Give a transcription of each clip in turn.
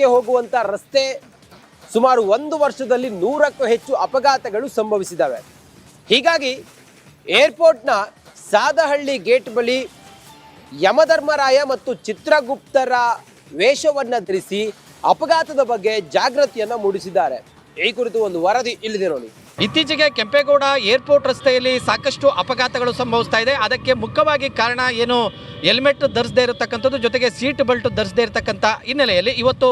ಏರ್ಪೋರ್ಟ್ಗೆ ಹೋಗುವಂತ ರಸ್ತೆ ಸುಮಾರು ಒಂದು ವರ್ಷದಲ್ಲಿ ನೂರಕ್ಕೂ ಹೆಚ್ಚು ಅಪಘಾತಗಳು ಸಂಭವಿಸಿದ್ದಾವೆ. ಹೀಗಾಗಿ ಏರ್ಪೋರ್ಟ್ನ ಸಾದಹಳ್ಳಿ ಗೇಟ್ ಬಳಿ ಯಮಧರ್ಮರಾಯ ಮತ್ತು ಚಿತ್ರಗುಪ್ತರ ವೇಷವನ್ನು ಧರಿಸಿ ಅಪಘಾತದ ಬಗ್ಗೆ ಜಾಗೃತಿಯನ್ನ ಮೂಡಿಸಿದ್ದಾರೆ. ಈ ಕುರಿತು ಒಂದು ವರದಿ ಇಲ್ಲಿದೆ ನೋಡಿ. ಇತ್ತೀಚೆಗೆ ಕೆಂಪೇಗೌಡ ಏರ್ಪೋರ್ಟ್ ರಸ್ತೆಯಲ್ಲಿ ಸಾಕಷ್ಟು ಅಪಘಾತಗಳು ಸಂಭವಿಸ್ತಾ ಇದೆ. ಅದಕ್ಕೆ ಮುಖ್ಯವಾಗಿ ಕಾರಣ ಏನು? ಹೆಲ್ಮೆಟ್ ಧರಿಸದೇ ಇರತಕ್ಕಂಥದ್ದು, ಜೊತೆಗೆ ಸೀಟ್ ಬೆಲ್ಟ್ ಧರಿಸದೇ ಇರತಕ್ಕಂಥ ಹಿನ್ನೆಲೆಯಲ್ಲಿ ಇವತ್ತು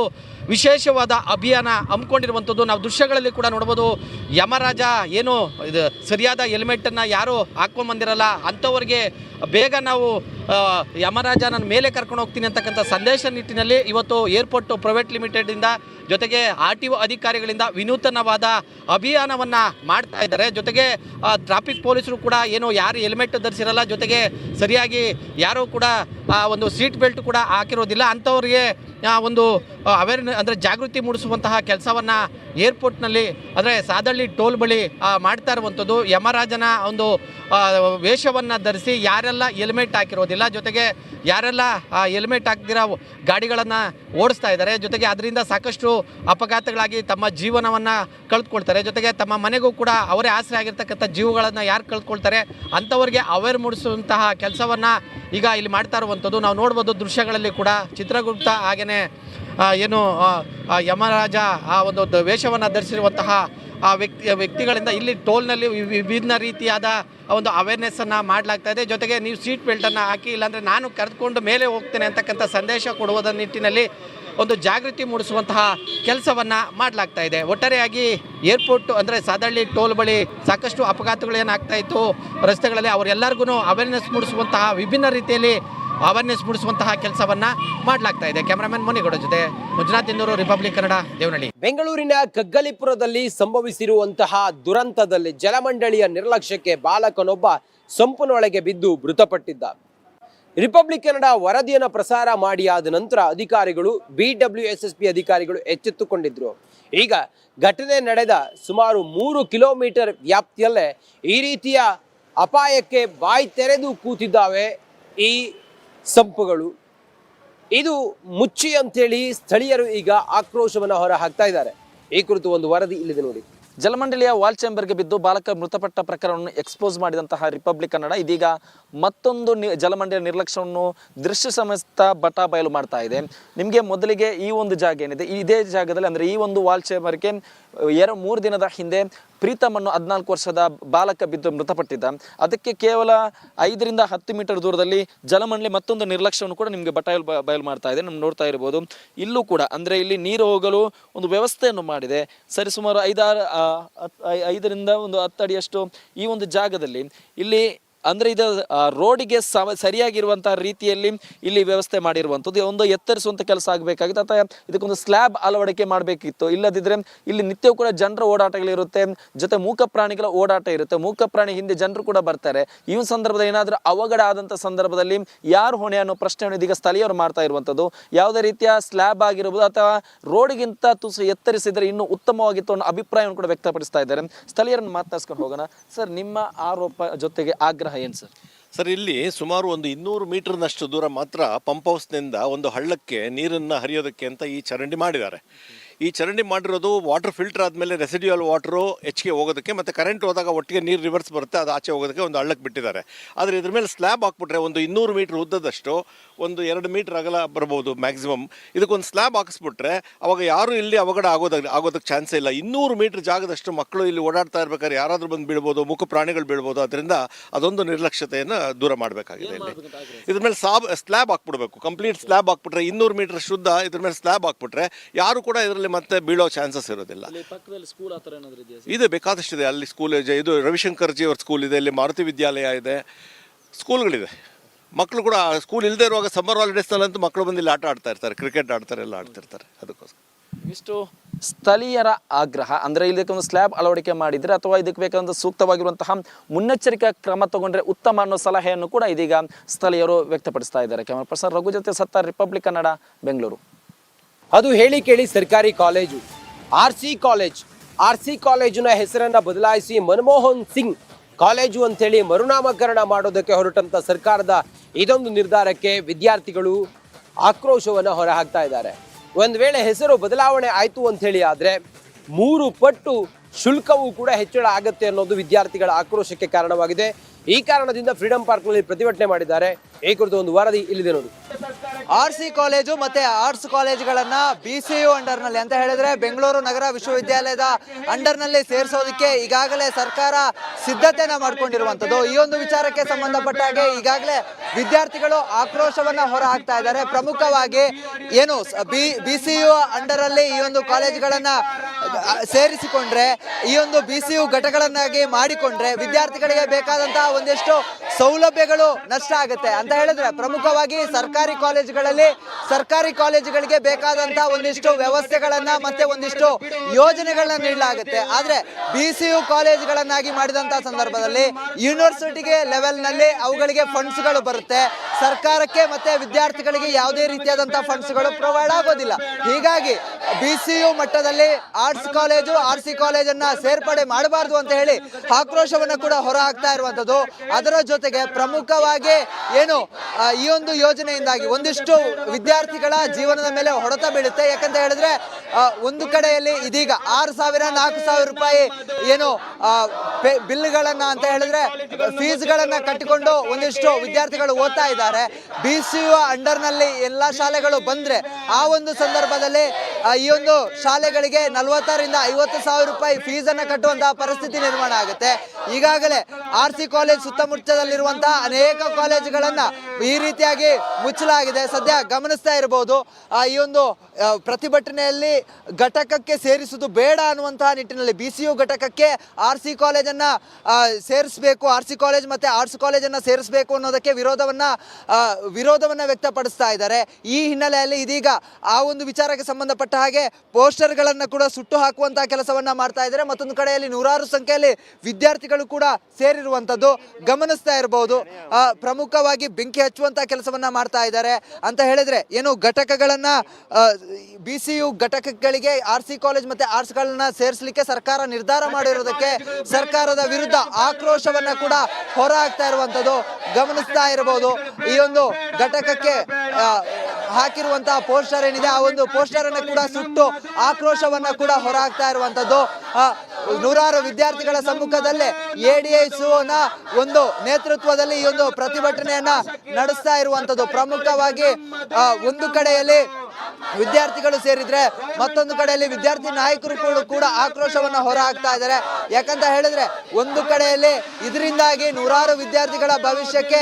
ವಿಶೇಷವಾದ ಅಭಿಯಾನ ಹಮ್ಮಿಕೊಂಡಿರುವಂಥದ್ದು. ನಾವು ದೃಶ್ಯಗಳಲ್ಲಿ ಕೂಡ ನೋಡ್ಬೋದು, ಯಮರಾಜ ಏನು ಇದು ಸರಿಯಾದ ಹೆಲ್ಮೆಟನ್ನು ಯಾರು ಹಾಕ್ಕೊಂಬಂದಿರಲ್ಲ ಅಂಥವ್ರಿಗೆ ಬೇಗ ನಾವು ಯಮರಾಜ ನನ್ನ ಮೇಲೆ ಕರ್ಕೊಂಡು ಹೋಗ್ತೀನಿ ಅಂತಕ್ಕಂಥ ಸಂದೇಶ ನಿಟ್ಟಿನಲ್ಲಿ ಇವತ್ತು ಏರ್ಪೋರ್ಟ್ ಪ್ರೈವೇಟ್ ಲಿಮಿಟೆಡಿಂದ ಜೊತೆಗೆ ಆರ್ ಟಿ ಒ ಅಧಿಕಾರಿಗಳಿಂದ ವಿನೂತನವಾದ ಅಭಿಯಾನವನ್ನು ಮಾಡ್ತಾ ಇದ್ದಾರೆ. ಜೊತೆಗೆ ಟ್ರಾಫಿಕ್ ಪೊಲೀಸರು ಕೂಡ ಏನು ಯಾರು ಹೆಲ್ಮೆಟ್ ಧರಿಸಿರಲ್ಲ, ಜೊತೆಗೆ ಸರಿಯಾಗಿ ಯಾರೂ ಕೂಡ ಒಂದು ಸೀಟ್ ಬೆಲ್ಟ್ ಕೂಡ ಹಾಕಿರೋದಿಲ್ಲ. ಅಂಥವ್ರಿಗೆ ಒಂದು ಅವೇರ್ನೆ ಅಂದರೆ ಜಾಗೃತಿ ಮೂಡಿಸುವಂತಹ ಕೆಲಸವನ್ನು ಏರ್ಪೋರ್ಟ್ನಲ್ಲಿ ಅಂದರೆ ಸಾದಳ್ಳಿ ಟೋಲ್ ಬಳಿ ಮಾಡ್ತಾ ಇರುವಂಥದ್ದು. ಯಮರಾಜನ ಒಂದು ವೇಷವನ್ನು ಧರಿಸಿ ಯಾರೆಲ್ಲ ಹೆಲ್ಮೆಟ್ ಹಾಕಿರೋದಿಲ್ಲ, ಜೊತೆಗೆ ಯಾರೆಲ್ಲ ಹೆಲ್ಮೆಟ್ ಹಾಕ್ದಿರೋ ಗಾಡಿಗಳನ್ನು ಓಡಿಸ್ತಾ ಇದ್ದಾರೆ. ಜೊತೆಗೆ ಅದರಿಂದ ಸಾಕಷ್ಟು ಅಪಘಾತಗಳಾಗಿ ತಮ್ಮ ಜೀವನವನ್ನು ಕಳೆದುಕೊಳ್ತಾರೆ ಜೊತೆಗೆ ತಮ್ಮ ಮನೆಗೂ ಕೂಡ ಅವರೇ ಆಸರೆ ಆಗಿರ್ತಕ್ಕಂಥ ಜೀವಗಳನ್ನು ಯಾರು ಕಳೆದುಕೊಳ್ತಾರೆ ಅಂಥವ್ರಿಗೆ ಅವೇರ್ ಮೂಡಿಸುವಂತಹ ಕೆಲಸವನ್ನು ಈಗ ಇಲ್ಲಿ ಮಾಡ್ತಾ ಇರುವಂಥದ್ದು. ನಾವು ನೋಡ್ಬೋದು ದೃಶ್ಯಗಳಲ್ಲಿ ಕೂಡ ಚಿತ್ರಗುಪ್ತ ಹಾಗೆಯೇ ಏನು ಯಮರಾಜ ಆ ಒಂದು ವೇಷವನ್ನು ಧರಿಸಿರುವಂತಹ ಆ ವ್ಯಕ್ತಿ, ವ್ಯಕ್ತಿಗಳಿಂದ ಇಲ್ಲಿ ಟೋಲ್ನಲ್ಲಿ ವಿಭಿನ್ನ ರೀತಿಯಾದ ಒಂದು ಅವೇರ್ನೆಸ್ಸನ್ನು ಮಾಡಲಾಗ್ತಾ ಇದೆ. ಜೊತೆಗೆ ನೀವು ಸೀಟ್ ಬೆಲ್ಟನ್ನು ಹಾಕಿ, ಇಲ್ಲಾಂದರೆ ನಾನು ಕರೆದುಕೊಂಡು ಮೇಲೆ ಹೋಗ್ತೇನೆ ಅಂತಕ್ಕಂಥ ಸಂದೇಶ ಕೊಡುವುದರ ನಿಟ್ಟಿನಲ್ಲಿ ಒಂದು ಜಾಗೃತಿ ಮೂಡಿಸುವಂತಹ ಕೆಲಸವನ್ನು ಮಾಡಲಾಗ್ತಾ ಇದೆ. ಒಟ್ಟಾರೆಯಾಗಿ ಏರ್ಪೋರ್ಟ್ ಅಂದರೆ ಸಾದಳ್ಳಿ ಟೋಲ್ ಬಳಿ ಸಾಕಷ್ಟು ಅಪಘಾತಗಳು ಏನಾಗ್ತಾ ಇತ್ತು, ರಸ್ತೆಗಳಲ್ಲಿ ಅವರೆಲ್ಲರಿಗೂ ಅವೇರ್ನೆಸ್ ಮೂಡಿಸುವಂತಹ ವಿಭಿನ್ನ ರೀತಿಯಲ್ಲಿ ಅವೇರ್ನೆಸ್ ಮೂಡಿಸುವಂತಹ ಕೆಲಸವನ್ನು ಮಾಡಲಾಗ್ತಾ ಇದೆ. ಕ್ಯಾಮ್ರಾಮನ್ ಮುನಿಗೌಡ ಜೊತೆ ಮಂಜುನಾಥ್ ಇಂದೂರು ರಿಪಬ್ಲಿಕ್ ಕನ್ನಡ, ದೇವನಹಳ್ಳಿ. ಬೆಂಗಳೂರಿನ ಕಗ್ಗಲಿಪುರದಲ್ಲಿ ಸಂಭವಿಸಿರುವಂತಹ ದುರಂತದಲ್ಲಿ ಜಲಮಂಡಳಿಯ ನಿರ್ಲಕ್ಷ್ಯಕ್ಕೆ ಬಾಲಕನೊಬ್ಬ ಸಂಪುನೊಳಗೆ ಬಿದ್ದು ಮೃತಪಟ್ಟಿದ್ದ. ರಿಪಬ್ಲಿಕ್ ಕನ್ನಡ ವರದಿಯನ್ನು ಪ್ರಸಾರ ಮಾಡಿ ಆದ ನಂತರ ಅಧಿಕಾರಿಗಳು B W S S P ಅಧಿಕಾರಿಗಳು ಎಚ್ಚೆತ್ತುಕೊಂಡಿದ್ದರು ಈಗ ಘಟನೆ ನಡೆದ ಸುಮಾರು ಮೂರು ಕಿಲೋಮೀಟರ್ ವ್ಯಾಪ್ತಿಯಲ್ಲೇ ಈ ರೀತಿಯ ಅಪಾಯಕ್ಕೆ ಬಾಯಿ ತೆರೆದು ಕೂತಿದ್ದಾವೆ ಈ ಸಂಪುಗಳು. ಇದು ಮುಚ್ಚಿ ಅಂತೇಳಿ ಸ್ಥಳೀಯರು ಈಗ ಆಕ್ರೋಶವನ್ನು ಹೊರ ಹಾಕ್ತಾ ಇದ್ದಾರೆ. ಈ ಕುರಿತು ಒಂದು ವರದಿ ಇಲ್ಲಿದೆ ನೋಡಿ. ಜಲಮಂಡಳಿಯ ವಾಲ್ ಚೇಂಬರ್ಗೆ ಬಿದ್ದು ಬಾಲಕ ಮೃತಪಟ್ಟ ಪ್ರಕರಣವನ್ನು ಎಕ್ಸ್ಪೋಸ್ ಮಾಡಿದಂತಹ ರಿಪಬ್ಲಿಕ್ ಕನ್ನಡ ಇದೀಗ ಮತ್ತೊಂದು ಜಲಮಂಡಳಿಯ ನಿರ್ಲಕ್ಷ್ಯವನ್ನು ದೃಶ್ಯ ಸಮಸ್ತ ಬಟ ಬಯಲು ಮಾಡ್ತಾ ಇದೆ. ನಿಮಗೆ ಮೊದಲಿಗೆ ಈ ಒಂದು ಜಾಗ ಏನಿದೆ? ಇದೇ ಜಾಗದಲ್ಲಿ ಅಂದರೆ ಈ ಒಂದು ವಾಲ್ ಚೇಂಬರ್ಗೆ ಎರಡು ಮೂರು ದಿನದ ಹಿಂದೆ ಪ್ರೀತಮ್ ಅನ್ನು ಹದಿನಾಲ್ಕು ವರ್ಷದ ಬಾಲಕ ಬಿದ್ದು ಮೃತಪಟ್ಟಿದ್ದ. ಅದಕ್ಕೆ ಕೇವಲ ಐದರಿಂದ ಹತ್ತು ಮೀಟರ್ ದೂರದಲ್ಲಿ ಜಲಮಂಡಳಿ ಮತ್ತೊಂದು ನಿರ್ಲಕ್ಷ್ಯವನ್ನು ಕೂಡ ನಿಮಗೆ ಬಟಾಯಲ್ ಬಯಲು ಮಾಡ್ತಾ ಇದೆ. ನಮ್ಗೆ ನೋಡ್ತಾ ಇರ್ಬೋದು. ಇಲ್ಲೂ ಕೂಡ, ಅಂದರೆ ಇಲ್ಲಿ ನೀರು ಹೋಗಲು ಒಂದು ವ್ಯವಸ್ಥೆಯನ್ನು ಮಾಡಿದೆ. ಸರಿ, ಸುಮಾರು ಐದಾರು ಐದರಿಂದ ಒಂದು ಹತ್ತು ಅಡಿಯಷ್ಟು ಈ ಒಂದು ಜಾಗದಲ್ಲಿ ಇಲ್ಲಿ ಅಂದರೆ ಇದು ರೋಡಿಗೆ ಸಮ ರೀತಿಯಲ್ಲಿ ಇಲ್ಲಿ ವ್ಯವಸ್ಥೆ ಮಾಡಿರುವಂಥದ್ದು. ಒಂದು ಎತ್ತರಿಸುವಂಥ ಕೆಲಸ ಆಗಬೇಕಾಗಿತ್ತು. ಅಥವಾ ಇದಕ್ಕೊಂದು ಸ್ಲ್ಯಾಬ್ ಅಳವಡಿಕೆ ಮಾಡಬೇಕಿತ್ತು. ಇಲ್ಲದಿದ್ದರೆ ಇಲ್ಲಿ ನಿತ್ಯವೂ ಕೂಡ ಜನರ ಓಡಾಟಗಳಿರುತ್ತೆ. ಜೊತೆ ಮೂಕ ಪ್ರಾಣಿಗಳ ಓಡಾಟ ಇರುತ್ತೆ. ಮೂಕ ಪ್ರಾಣಿ ಹಿಂದೆ ಜನರು ಕೂಡ ಬರ್ತಾರೆ. ಈ ಸಂದರ್ಭದಲ್ಲಿ ಏನಾದರೂ ಅವಘಡ ಆದಂಥ ಸಂದರ್ಭದಲ್ಲಿ ಯಾರು ಹೊಣೆ ಅನ್ನೋ ಪ್ರಶ್ನೆಯನ್ನು ಇದೀಗ ಸ್ಥಳೀಯರು ಮಾಡ್ತಾ ಇರುವಂಥದ್ದು. ಯಾವುದೇ ರೀತಿಯ ಸ್ಲ್ಯಾಬ್ ಆಗಿರ್ಬೋದು ಅಥವಾ ರೋಡ್ಗಿಂತ ತುಸು ಎತ್ತರಿಸಿದರೆ ಇನ್ನೂ ಉತ್ತಮವಾಗಿತ್ತು ಅನ್ನೋ ಅಭಿಪ್ರಾಯವನ್ನು ಕೂಡ ವ್ಯಕ್ತಪಡಿಸ್ತಾ ಇದ್ದಾರೆ. ಸ್ಥಳೀಯರನ್ನು ಮಾತನಾಡ್ಸ್ಕೊಂಡು ಹೋಗೋಣ. ಸರ್, ನಿಮ್ಮ ಆರೋಪ ಜೊತೆಗೆ ಆಗ್ರಹ ಏನು ಸರ್? ಸರ್, ಇಲ್ಲಿ ಸುಮಾರು ಒಂದು ಇನ್ನೂರು ಮೀಟರ್ನಷ್ಟು ದೂರ ಮಾತ್ರ ಪಂಪ್ ಹೌಸ್ನಿಂದ ಒಂದು ಹಳ್ಳಕ್ಕೆ ನೀರನ್ನು ಹರಿಯೋದಕ್ಕೆ ಅಂತ ಈ ಚರಂಡಿ ಮಾಡಿದ್ದಾರೆ. ಈ ಚರಂಡಿ ಮಾಡಿರೋದು ವಾಟರ್ ಫಿಲ್ಟರ್ ಆದಮೇಲೆ ರೆಸಿಡ್ಯೂಯಲ್ ವಾಟ್ರು ಹೆಚ್ಚಿಗೆ ಹೋಗೋದಕ್ಕೆ ಮತ್ತು ಕರೆಂಟ್ ಹೋದಾಗ ಒಟ್ಟಿಗೆ ನೀರು ರಿವರ್ಸ್ ಬರುತ್ತೆ, ಅದು ಆಚೆ ಹೋಗೋದಕ್ಕೆ ಒಂದು ಹಳ್ಳಕ್ಕೆ ಬಿಟ್ಟಿದ್ದಾರೆ. ಆದರೆ ಇದ್ರ ಮೇಲೆ ಸ್ಲ್ಯಾಬ್ ಹಾಕ್ಬಿಟ್ರೆ ಒಂದು ಇನ್ನೂರು ಮೀಟ್ರ್ ಉದ್ದದಷ್ಟು ಒಂದು ಎರಡು ಮೀಟ್ರ್ ಅಗಲ ಬರ್ಬೋದು ಮ್ಯಾಕ್ಸಿಮಮ್ ಇದಕ್ಕೊಂದು ಸ್ಲ್ಯಾಬ್ ಹಾಕಿಸ್ಬಿಟ್ರೆ ಅವಾಗ ಯಾರು ಇಲ್ಲಿ ಅವಘಡ ಆಗೋದಾಗ, ಆಗೋದಕ್ಕೆ ಚಾನ್ಸೇ ಇಲ್ಲ. ಇನ್ನೂರು ಮೀಟ್ರ್ ಜಾಗದಷ್ಟು ಮಕ್ಕಳು ಇಲ್ಲಿ ಓಡಾಡ್ತಾ ಇರ್ಬೇಕಾದ್ರೆ ಯಾರಾದರೂ ಬಂದು ಬೀಳ್ಬೋದು, ಮುಖ ಪ್ರಾಣಿಗಳು ಬೀಳ್ಬೋದು ಅದರಿಂದ ಅದೊಂದು ನಿರ್ಲಕ್ಷ್ಯತೆಯನ್ನು ದೂರ ಮಾಡಬೇಕಾಗಿದೆ ಇಲ್ಲಿ. ಇದ್ರ ಮೇಲೆ ಸಾಬ್ ಸ್ಲ್ಯಾಬ್ ಹಾಕ್ಬಿಡ್ಬೇಕು. ಕಂಪ್ಲೀಟ್ ಸ್ಲ್ಯಾಬ್ ಹಾಕ್ಬಿಟ್ರೆ ಇನ್ನೂರು ಮೀಟ್ರ್ ಶುದ್ಧ ಇದ್ರ ಮೇಲೆ ಸ್ಲ್ಯಾಬ್ ಹಾಕ್ಬಿಟ್ರೆ ಯಾರು ಕೂಡ ಇದರಲ್ಲಿ ಮತ್ತೆ ಬೀಳೋ ಚಾನ್ಸಸ್ ಇರೋದಿಲ್ಲ. ಪಕ್ಕದಲ್ಲಿ ಸ್ಕೂಲ್ ಆ ಥರ ಏನಾದರೂ ಇದೆಯಾ ಇದೆ ಬೇಕಾದಷ್ಟಿದೆ ಅಲ್ಲಿ ಸ್ಕೂಲ್ ಇದೆ. ಇದು ರವಿಶಂಕರ್ ಜಿ ಅವ್ರ ಸ್ಕೂಲ್ ಇದೆ ಇಲ್ಲಿ ಮಾರುತಿ ವಿದ್ಯಾಲಯ ಇದೆ. ಸ್ಕೂಲ್ಗಳಿದೆ ಮಕ್ಕಳು ಕೂಡ ಸ್ಕೂಲ್ ಇಲ್ಲದೆ ಇರುವಾಗ ಸಮ್ಮರ್ ಹಾಲಿಡೇಸ್ನಲ್ಲಂತೂ ಮಕ್ಕಳು ಬಂದು ಇಲ್ಲಿ ಆಟ ಆಡ್ತಾ ಇರ್ತಾರೆ ಕ್ರಿಕೆಟ್ ಆಡ್ತಾರೆ ಎಲ್ಲ ಆಡ್ತಿರ್ತಾರೆ ಅದಕ್ಕೋಸ್ಕರ. ಇಷ್ಟು ಸ್ಥಳೀಯರ ಆಗ್ರಹ ಅಂದರೆ ಇದಕ್ಕೆ ಒಂದು ಸ್ಲ್ಯಾಬ್ ಅಳವಡಿಕೆ ಮಾಡಿದರೆ ಅಥವಾ ಇದಕ್ಕೆ ಬೇಕಾದಂಥ ಸೂಕ್ತವಾಗಿರುವಂತಹ ಮುನ್ನೆಚ್ಚರಿಕಾ ಕ್ರಮ ತಗೊಂಡ್ರೆ ಉತ್ತಮ ಅನ್ನೋ ಸಲಹೆಯನ್ನು ಕೂಡ ಇದೀಗ ಸ್ಥಳೀಯರು ವ್ಯಕ್ತಪಡಿಸ್ತಾ ಇದ್ದಾರೆ. ಕ್ಯಾಮರಾ ಪರ್ಸನ್ ರಘು ಜೊತೆ ಸತ್ತ ರಿಪಬ್ಲಿಕ್ ಕನ್ನಡ ಬೆಂಗಳೂರು ಅದು ಹೇಳಿ ಕೇಳಿ ಸರ್ಕಾರಿ college. R C college. R C ಕಾಲೇಜಿನ ಹೆಸರನ್ನು ಬದಲಾಯಿಸಿ ಮನಮೋಹನ್ ಸಿಂಗ್ ಕಾಲೇಜು ಅಂತೇಳಿ ಮರುನಾಮಕರಣ ಮಾಡೋದಕ್ಕೆ ಹೊರಟಂಥ ಸರ್ಕಾರದ ಇದೊಂದು ನಿರ್ಧಾರಕ್ಕೆ ವಿದ್ಯಾರ್ಥಿಗಳು ಆಕ್ರೋಶವನ್ನು ಹೊರಹಾಕ್ತಾ ಇದ್ದಾರೆ. ಒಂದು ವೇಳೆ ಹೆಸರು ಬದಲಾವಣೆ ಆಯಿತು ಅಂಥೇಳಿ ಆದರೆ ಮೂರು ಪಟ್ಟು ಶುಲ್ಕವೂ ಕೂಡ ಹೆಚ್ಚಳ ಆಗುತ್ತೆ ಅನ್ನೋದು ವಿದ್ಯಾರ್ಥಿಗಳ ಆಕ್ರೋಶಕ್ಕೆ ಕಾರಣವಾಗಿದೆ. ಈ ಕಾರಣದಿಂದ ಫ್ರೀಡಂ ಪಾರ್ಕ್ನಲ್ಲಿ ಪ್ರತಿಭಟನೆ ಮಾಡಿದ್ದಾರೆ. ಈ ಕುರಿತು ಒಂದು ವರದಿ ಇಲ್ಲಿದೆ ನೋಡಿ. ಆರ್ ಸಿ ಕಾಲೇಜು ಮತ್ತೆ ಆರ್ಟ್ಸ್ ಕಾಲೇಜುಗಳನ್ನ ಬಿ ಸಿ ಯು ಅಂಡರ್ನಲ್ಲಿ ಅಂತ ಹೇಳಿದ್ರೆ ಬೆಂಗಳೂರು ನಗರ ವಿಶ್ವವಿದ್ಯಾಲಯದ ಅಂಡರ್ನಲ್ಲಿ ಸೇರಿಸೋದಕ್ಕೆ ಈಗಾಗಲೇ ಸರ್ಕಾರ ಸಿದ್ಧತೆಯನ್ನ ಮಾಡ್ಕೊಂಡಿರುವಂಥದ್ದು. ಈ ಒಂದು ವಿಚಾರಕ್ಕೆ ಸಂಬಂಧಪಟ್ಟ ಹಾಗೆ ಈಗಾಗಲೇ ವಿದ್ಯಾರ್ಥಿಗಳು ಆಕ್ರೋಶವನ್ನ ಹೊರ ಹಾಕ್ತಾ ಇದ್ದಾರೆ. ಪ್ರಮುಖವಾಗಿ ಏನು ಬಿ ಬಿ ಸಿ ಯು ಅಂಡರಲ್ಲಿ ಈ ಒಂದು ಕಾಲೇಜುಗಳನ್ನ ಸೇರಿಸಿಕೊಂಡ್ರೆ, ಈ ಒಂದು ಬಿ ಸಿ ಯು ಘಟಗಳನ್ನಾಗಿ ಮಾಡಿಕೊಂಡ್ರೆ ವಿದ್ಯಾರ್ಥಿಗಳಿಗೆ ಬೇಕಾದಂತಹ ಒಂದಿಷ್ಟು ಸೌಲಭ್ಯಗಳು ನಷ್ಟ ಆಗುತ್ತೆ ಅಂತ ಹೇಳಿದ್ರೆ ಪ್ರಮುಖವಾಗಿ ಸರ್ಕಾರಿ ಕಾಲೇಜುಗಳಲ್ಲಿ ಸರ್ಕಾರಿ ಕಾಲೇಜುಗಳಿಗೆ ಬೇಕಾದಂತಹ ಒಂದಿಷ್ಟು ವ್ಯವಸ್ಥೆಗಳನ್ನ ಮತ್ತೆ ಒಂದಿಷ್ಟು ಯೋಜನೆಗಳನ್ನ ನೀಡಲಾಗುತ್ತೆ. ಆದ್ರೆ ಬಿ ಸಿ ಯು ಕಾಲೇಜುಗಳನ್ನಾಗಿ ಮಾಡಿದಂತಹ ಸಂದರ್ಭದಲ್ಲಿ ಯೂನಿವರ್ಸಿಟಿಗೆ ಲೆವೆಲ್ನಲ್ಲಿ ಅವುಗಳಿಗೆ ಫಂಡ್ಸ್ಗಳು ಬರುತ್ತೆ. ಸರ್ಕಾರಕ್ಕೆ ಮತ್ತೆ ವಿದ್ಯಾರ್ಥಿಗಳಿಗೆ ಯಾವುದೇ ರೀತಿಯಾದಂತಹ ಫಂಡ್ಸ್ಗಳು ಪ್ರೊವೈಡ್ ಆಗೋದಿಲ್ಲ. ಹೀಗಾಗಿ ಬಿ ಸಿ ಯು ಮಟ್ಟದಲ್ಲಿ ಆರ್ಟ್ಸ್ ಕಾಲೇಜು ಆರ್ ಸಿ ಕಾಲೇಜನ್ನ ಸೇರ್ಪಡೆ ಮಾಡಬಾರ್ದು ಅಂತ ಹೇಳಿ ಆಕ್ರೋಶವನ್ನು ಕೂಡ ಹೊರ ಹಾಕ್ತಾ ಇರುವಂತದ್ದು. ಅದರ ಜೊತೆಗೆ ಪ್ರಮುಖವಾಗಿ ಏನು ಈ ಒಂದು ಯೋಜನೆಯಿಂದಾಗಿ ಒಂದಿಷ್ಟು ವಿದ್ಯಾರ್ಥಿಗಳ ಜೀವನದ ಮೇಲೆ ಹೊಡೆತ ಬೀಳುತ್ತೆ. ಯಾಕಂತ ಹೇಳಿದ್ರೆ ಒಂದು ಕಡೆಯಲ್ಲಿ ಇದೀಗ ಆರು ಸಾವಿರ, ನಾಲ್ಕು ಸಾವಿರ ರೂಪಾಯಿ ಏನು ಬಿಲ್ಗಳನ್ನ ಅಂತ ಹೇಳಿದ್ರೆ, ಫೀಸ್ಗಳನ್ನ ಕಟ್ಟಿಕೊಂಡು ಒಂದಿಷ್ಟು ವಿದ್ಯಾರ್ಥಿಗಳು ಓದ್ತಾ ಇದ್ದಾರೆ. ಬಿ ಸಿ ಯು ಅಂಡರ್ನಲ್ಲಿ ಎಲ್ಲ ಶಾಲೆಗಳು ಬಂದ್ರೆ ಆ ಒಂದು ಸಂದರ್ಭದಲ್ಲಿ ಈ ಒಂದು ಶಾಲೆಗಳಿಗೆ ನಲವತ್ತರಿಂದ ಐವತ್ತು ಸಾವಿರ ರೂಪಾಯಿ ಫೀಸ್ ಅನ್ನ ಕಟ್ಟುವಂತಹ ಪರಿಸ್ಥಿತಿ ನಿರ್ಮಾಣ ಆಗುತ್ತೆ. ಈಗಾಗಲೇ ಆರ್ ಸಿ ಸುತ್ತಮುತ್ತದಲ್ಲಿರುವಂತಹ ಅನೇಕ ಕಾಲೇಜುಗಳನ್ನ ಈ ರೀತಿಯಾಗಿ ಮುಚ್ಚಲಾಗಿದೆ. ಸದ್ಯ ಗಮನಿಸ್ತಾ ಇರಬಹುದು ಈ ಒಂದು ಪ್ರತಿಭಟನೆಯಲ್ಲಿ ಘಟಕಕ್ಕೆ ಸೇರಿಸುವುದು ಬೇಡ ಅನ್ನುವಂತಹ ನಿಟ್ಟಿನಲ್ಲಿ ಬಿ ಸಿ ಯು ಘಟಕಕ್ಕೆ ಆರ್ ಸಿ ಕಾಲೇಜನ್ನ ಸೇರಿಸಬೇಕು ಆರ್ ಸಿ ಕಾಲೇಜ್ ಮತ್ತೆ ಆರ್ಟ್ಸ್ ಕಾಲೇಜನ್ನ ಸೇರಿಸಬೇಕು ಅನ್ನೋದಕ್ಕೆ ವಿರೋಧವನ್ನ ವಿರೋಧವನ್ನ ವ್ಯಕ್ತಪಡಿಸ್ತಾ ಇದ್ದಾರೆ. ಈ ಹಿನ್ನೆಲೆಯಲ್ಲಿ ಇದೀಗ ಆ ಒಂದು ವಿಚಾರಕ್ಕೆ ಸಂಬಂಧಪಟ್ಟ ಹಾಗೆ ಪೋಸ್ಟರ್ಗಳನ್ನ ಕೂಡ ಸುಟ್ಟು ಹಾಕುವಂತಹ ಕೆಲಸವನ್ನ ಮಾಡ್ತಾ ಇದ್ದಾರೆ. ಮತ್ತೊಂದು ಕಡೆಯಲ್ಲಿ ನೂರಾರು ಸಂಖ್ಯೆಯಲ್ಲಿ ವಿದ್ಯಾರ್ಥಿಗಳು ಕೂಡ ಸೇರಿರುವಂತದ್ದು ಗಮನಿಸ್ತಾ ಇರಬಹುದು ಪ್ರಮುಖವಾಗಿ ಬೆಂಕಿ ಹಚ್ಚುವಂತ ಕೆಲಸವನ್ನ ಮಾಡ್ತಾ ಇದ್ದಾರೆ. ಅಂತ ಹೇಳಿದ್ರೆ, ಏನು ಘಟಕಗಳನ್ನ ಬಿ ಸಿ ಯು ಘಟಕಗಳಿಗೆ ಆರ್ ಸಿ ಕಾಲೇಜ್ ಮತ್ತೆ ಆರ್ಟ್ಸ್ ಗಳನ್ನ ಸೇರಿಸಲಿಕ್ಕೆ ಸರ್ಕಾರ ನಿರ್ಧಾರ ಮಾಡಿರೋದಕ್ಕೆ ಸರ್ಕಾರದ ವಿರುದ್ಧ ಆಕ್ರೋಶವನ್ನ ಕೂಡ ಹೊರ ಹಾಕ್ತಾ ಇರುವಂತದ್ದು ಗಮನಿಸ್ತಾ ಇರಬಹುದು ಈ ಒಂದು ಘಟಕಕ್ಕೆ ಹಾಕಿರುವಂತಹ ಪೋಸ್ಟರ್ ಏನಿದೆ, ಆ ಒಂದು ಪೋಸ್ಟರ್ ಅನ್ನ ಕೂಡ ಸುಟ್ಟು ಆಕ್ರೋಶವನ್ನ ಕೂಡ ಹೊರಹಾಕ್ತಾ ಇರುವಂತದ್ದು ನೂರಾರು ವಿದ್ಯಾರ್ಥಿಗಳ ಸಮ್ಮುಖದಲ್ಲೇ ಎಡಿಐಸುನ ಒಂದು ನೇತೃತ್ವದಲ್ಲಿ ಈ ಒಂದು ಪ್ರತಿಭಟನೆಯನ್ನ ನಡೆಸ್ತಾ ಇರುವಂತದ್ದು ಪ್ರಮುಖವಾಗಿ ಒಂದು ಕಡೆಯಲ್ಲಿ ವಿದ್ಯಾರ್ಥಿಗಳು ಸೇರಿದ್ರೆ ಮತ್ತೊಂದು ಕಡೆಯಲ್ಲಿ ವಿದ್ಯಾರ್ಥಿ ನಾಯಕರುಗಳು ಕೂಡ ಆಕ್ರೋಶವನ್ನು ಆಕ್ರೋಶವನ್ನ ಹೊರ ಹಾಕ್ತಾ ಇದ್ದಾರೆ. ಯಾಕಂತ ಹೇಳಿದ್ರೆ ಒಂದು ಕಡೆಯಲ್ಲಿ ಇದರಿಂದಾಗಿ ನೂರಾರು ವಿದ್ಯಾರ್ಥಿಗಳ ಭವಿಷ್ಯಕ್ಕೆ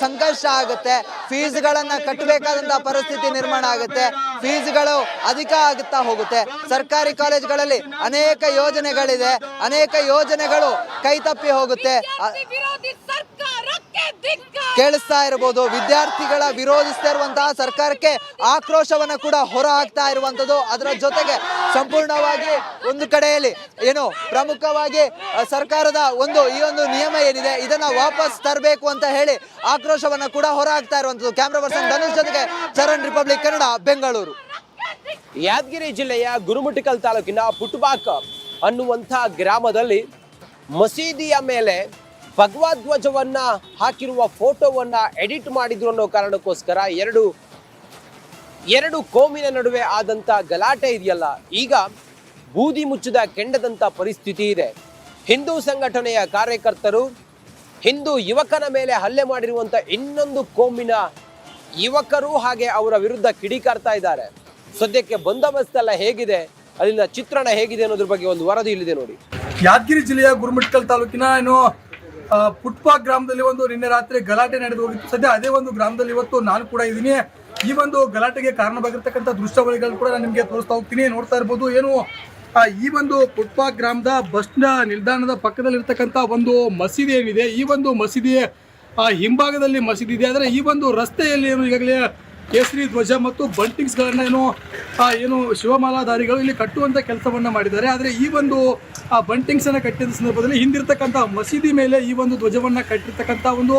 ಸಂಕಷ್ಟ ಆಗುತ್ತೆ. ಫೀಸ್ಗಳನ್ನು ಕಟ್ಟಬೇಕಾದಂತಹ ಪರಿಸ್ಥಿತಿ ನಿರ್ಮಾಣ ಆಗುತ್ತೆ. ಫೀಸ್ಗಳು ಅಧಿಕ ಆಗುತ್ತಾ ಹೋಗುತ್ತೆ. ಸರ್ಕಾರಿ ಕಾಲೇಜುಗಳಲ್ಲಿ ಅನೇಕ ಯೋಜನೆಗಳಿದೆ. ಅನೇಕ ಯೋಜನೆಗಳು ಕೈತಪ್ಪಿ ಹೋಗುತ್ತೆ ಆ, ವಿರೋಧಿ ಸರ್ಕಾರಕ್ಕೆ ಧಿಕ್ಕಾರ ಕೇಳಿಸ್ತಾ ಇರಬಹುದು. ವಿದ್ಯಾರ್ಥಿಗಳ ವಿರೋಧಿಸ್ತಾ ಇರುವಂತಹ ಸರ್ಕಾರಕ್ಕೆ ಆಕ್ರೋಶವನ್ನ ಕೂಡ ಹೊರ ಹಾಕ್ತಾ ಇರುವಂತದ್ದು ಅದರ ಜೊತೆಗೆ ಸಂಪೂರ್ಣವಾಗಿ ಒಂದು ಕಡೆಯಲ್ಲಿ ಏನು ಪ್ರಮುಖವಾಗಿ ಸರ್ಕಾರದ ಒಂದು ಈ ಒಂದು ನಿಯಮ ಏನಿದೆ ಇದನ್ನ ವಾಪಸ್ ತರಬೇಕು ಅಂತ ಹೇಳಿ ಆಕ್ರೋಶವನ್ನ ಕೂಡ ಹೊರ ಹಾಕ್ತಾ ಇರುವಂತದ್ದು. ಕ್ಯಾಮ್ರಾ ಪರ್ಸನ್ ಧನುಷ್ ಜೊತೆಗೆ ಚರಣ್ ರಿಪಬ್ಲಿಕ್ ಕನ್ನಡ ಬೆಂಗಳೂರು. ಯಾದಗಿರಿ ಜಿಲ್ಲೆಯ ಗುರುಮುಟಿಕಲ್ ತಾಲೂಕಿನ ಪುಟ್ಬಾಕ್ ಅನ್ನುವಂಥ ಗ್ರಾಮದಲ್ಲಿ ಮಸೀದಿಯ ಮೇಲೆ ಭಗವಧ್ವಜವನ್ನ ಹಾಕಿರುವ ಫೋಟೋವನ್ನ ಎಡಿಟ್ ಮಾಡಿದ್ರು ಅನ್ನೋ ಕಾರಣಕ್ಕೋಸ್ಕರ ಎರಡು ಎರಡು ಕೋಮಿನ ನಡುವೆ ಆದಂತ ಗಲಾಟೆ ಇದೆಯಲ್ಲ, ಈಗ ಬೂದಿ ಮುಚ್ಚಿದ ಕೆಂಡದಂತ ಪರಿಸ್ಥಿತಿ ಇದೆ. ಹಿಂದೂ ಸಂಘಟನೆಯ ಕಾರ್ಯಕರ್ತರು, ಹಿಂದೂ ಯುವಕನ ಮೇಲೆ ಹಲ್ಲೆ ಮಾಡಿರುವಂತ ಇನ್ನೊಂದು ಕೋಮಿನ ಯುವಕರು ಹಾಗೆ ಅವರ ವಿರುದ್ಧ ಕಿಡಿಕಾರ್ತಾ ಇದ್ದಾರೆ. ಸದ್ಯಕ್ಕೆ ಬಂದೋಬಸ್ತ್ ಎಲ್ಲ ಹೇಗಿದೆ, ಅಲ್ಲಿನ ಚಿತ್ರಣ ಹೇಗಿದೆ ಅನ್ನೋದ್ರ ಬಗ್ಗೆ ಒಂದು ವರದಿ ಇಲ್ಲಿದೆ ನೋಡಿ. ಯಾದಗಿರಿ ಜಿಲ್ಲೆಯ ಗುರುಮಿಟ್ಕಲ್ ತಾಲೂಕಿನ ಏನು ಪುಟ್ಪಾ ಗ್ರಾಮದಲ್ಲಿ ಒಂದು ನಿನ್ನೆ ರಾತ್ರಿ ಗಲಾಟೆ ನಡೆದು ಹೋಗಿತ್ತು. ಸದ್ಯ ಅದೇ ಒಂದು ಗ್ರಾಮದಲ್ಲಿ ಇವತ್ತು ನಾನು ಕೂಡ ಇದ್ದೀನಿ. ಈ ಒಂದು ಗಲಾಟೆಗೆ ಕಾರಣವಾಗಿರ್ತಕ್ಕಂಥ ದೃಶ್ಯಾವಳಿಗಳು ಕೂಡ ನಾನು ನಿಮಗೆ ತೋರಿಸ್ತಾ ಹೋಗ್ತೀನಿ. ನೋಡ್ತಾ ಇರ್ಬೋದು ಏನು ಈ ಒಂದು ಪುಟ್ಪಾ ಗ್ರಾಮದ ಬಸ್ನ ನಿಲ್ದಾಣದ ಪಕ್ಕದಲ್ಲಿರ್ತಕ್ಕಂಥ ಒಂದು ಮಸೀದಿ ಏನಿದೆ ಈ ಒಂದು ಮಸೀದಿ ಆ, ಹಿಂಭಾಗದಲ್ಲಿ ಮಸೀದಿ ಇದೆ. ಆದರೆ ಈ ಒಂದು ರಸ್ತೆಯಲ್ಲಿ ಏನು ಈಗಾಗಲೇ ಕೇಸರಿ ಧ್ವಜ ಮತ್ತು ಬಂಟಿಂಗ್ಸ್ಗಳನ್ನು ಏನು ಏನು ಶಿವಮಾಲಾಧಾರಿಗಳು ಇಲ್ಲಿ ಕಟ್ಟುವಂಥ ಕೆಲಸವನ್ನ ಮಾಡಿದ್ದಾರೆ. ಆದರೆ ಈ ಒಂದು, ಆ ಬಂಟಿಂಗ್ಸ್ ಅನ್ನ ಕಟ್ಟಿದ ಸಂದರ್ಭದಲ್ಲಿ ಹಿಂದಿರ್ತಕ್ಕಂಥ ಮಸೀದಿ ಮೇಲೆ ಈ ಒಂದು ಧ್ವಜವನ್ನ ಕಟ್ಟಿರ್ತಕ್ಕಂಥ ಒಂದು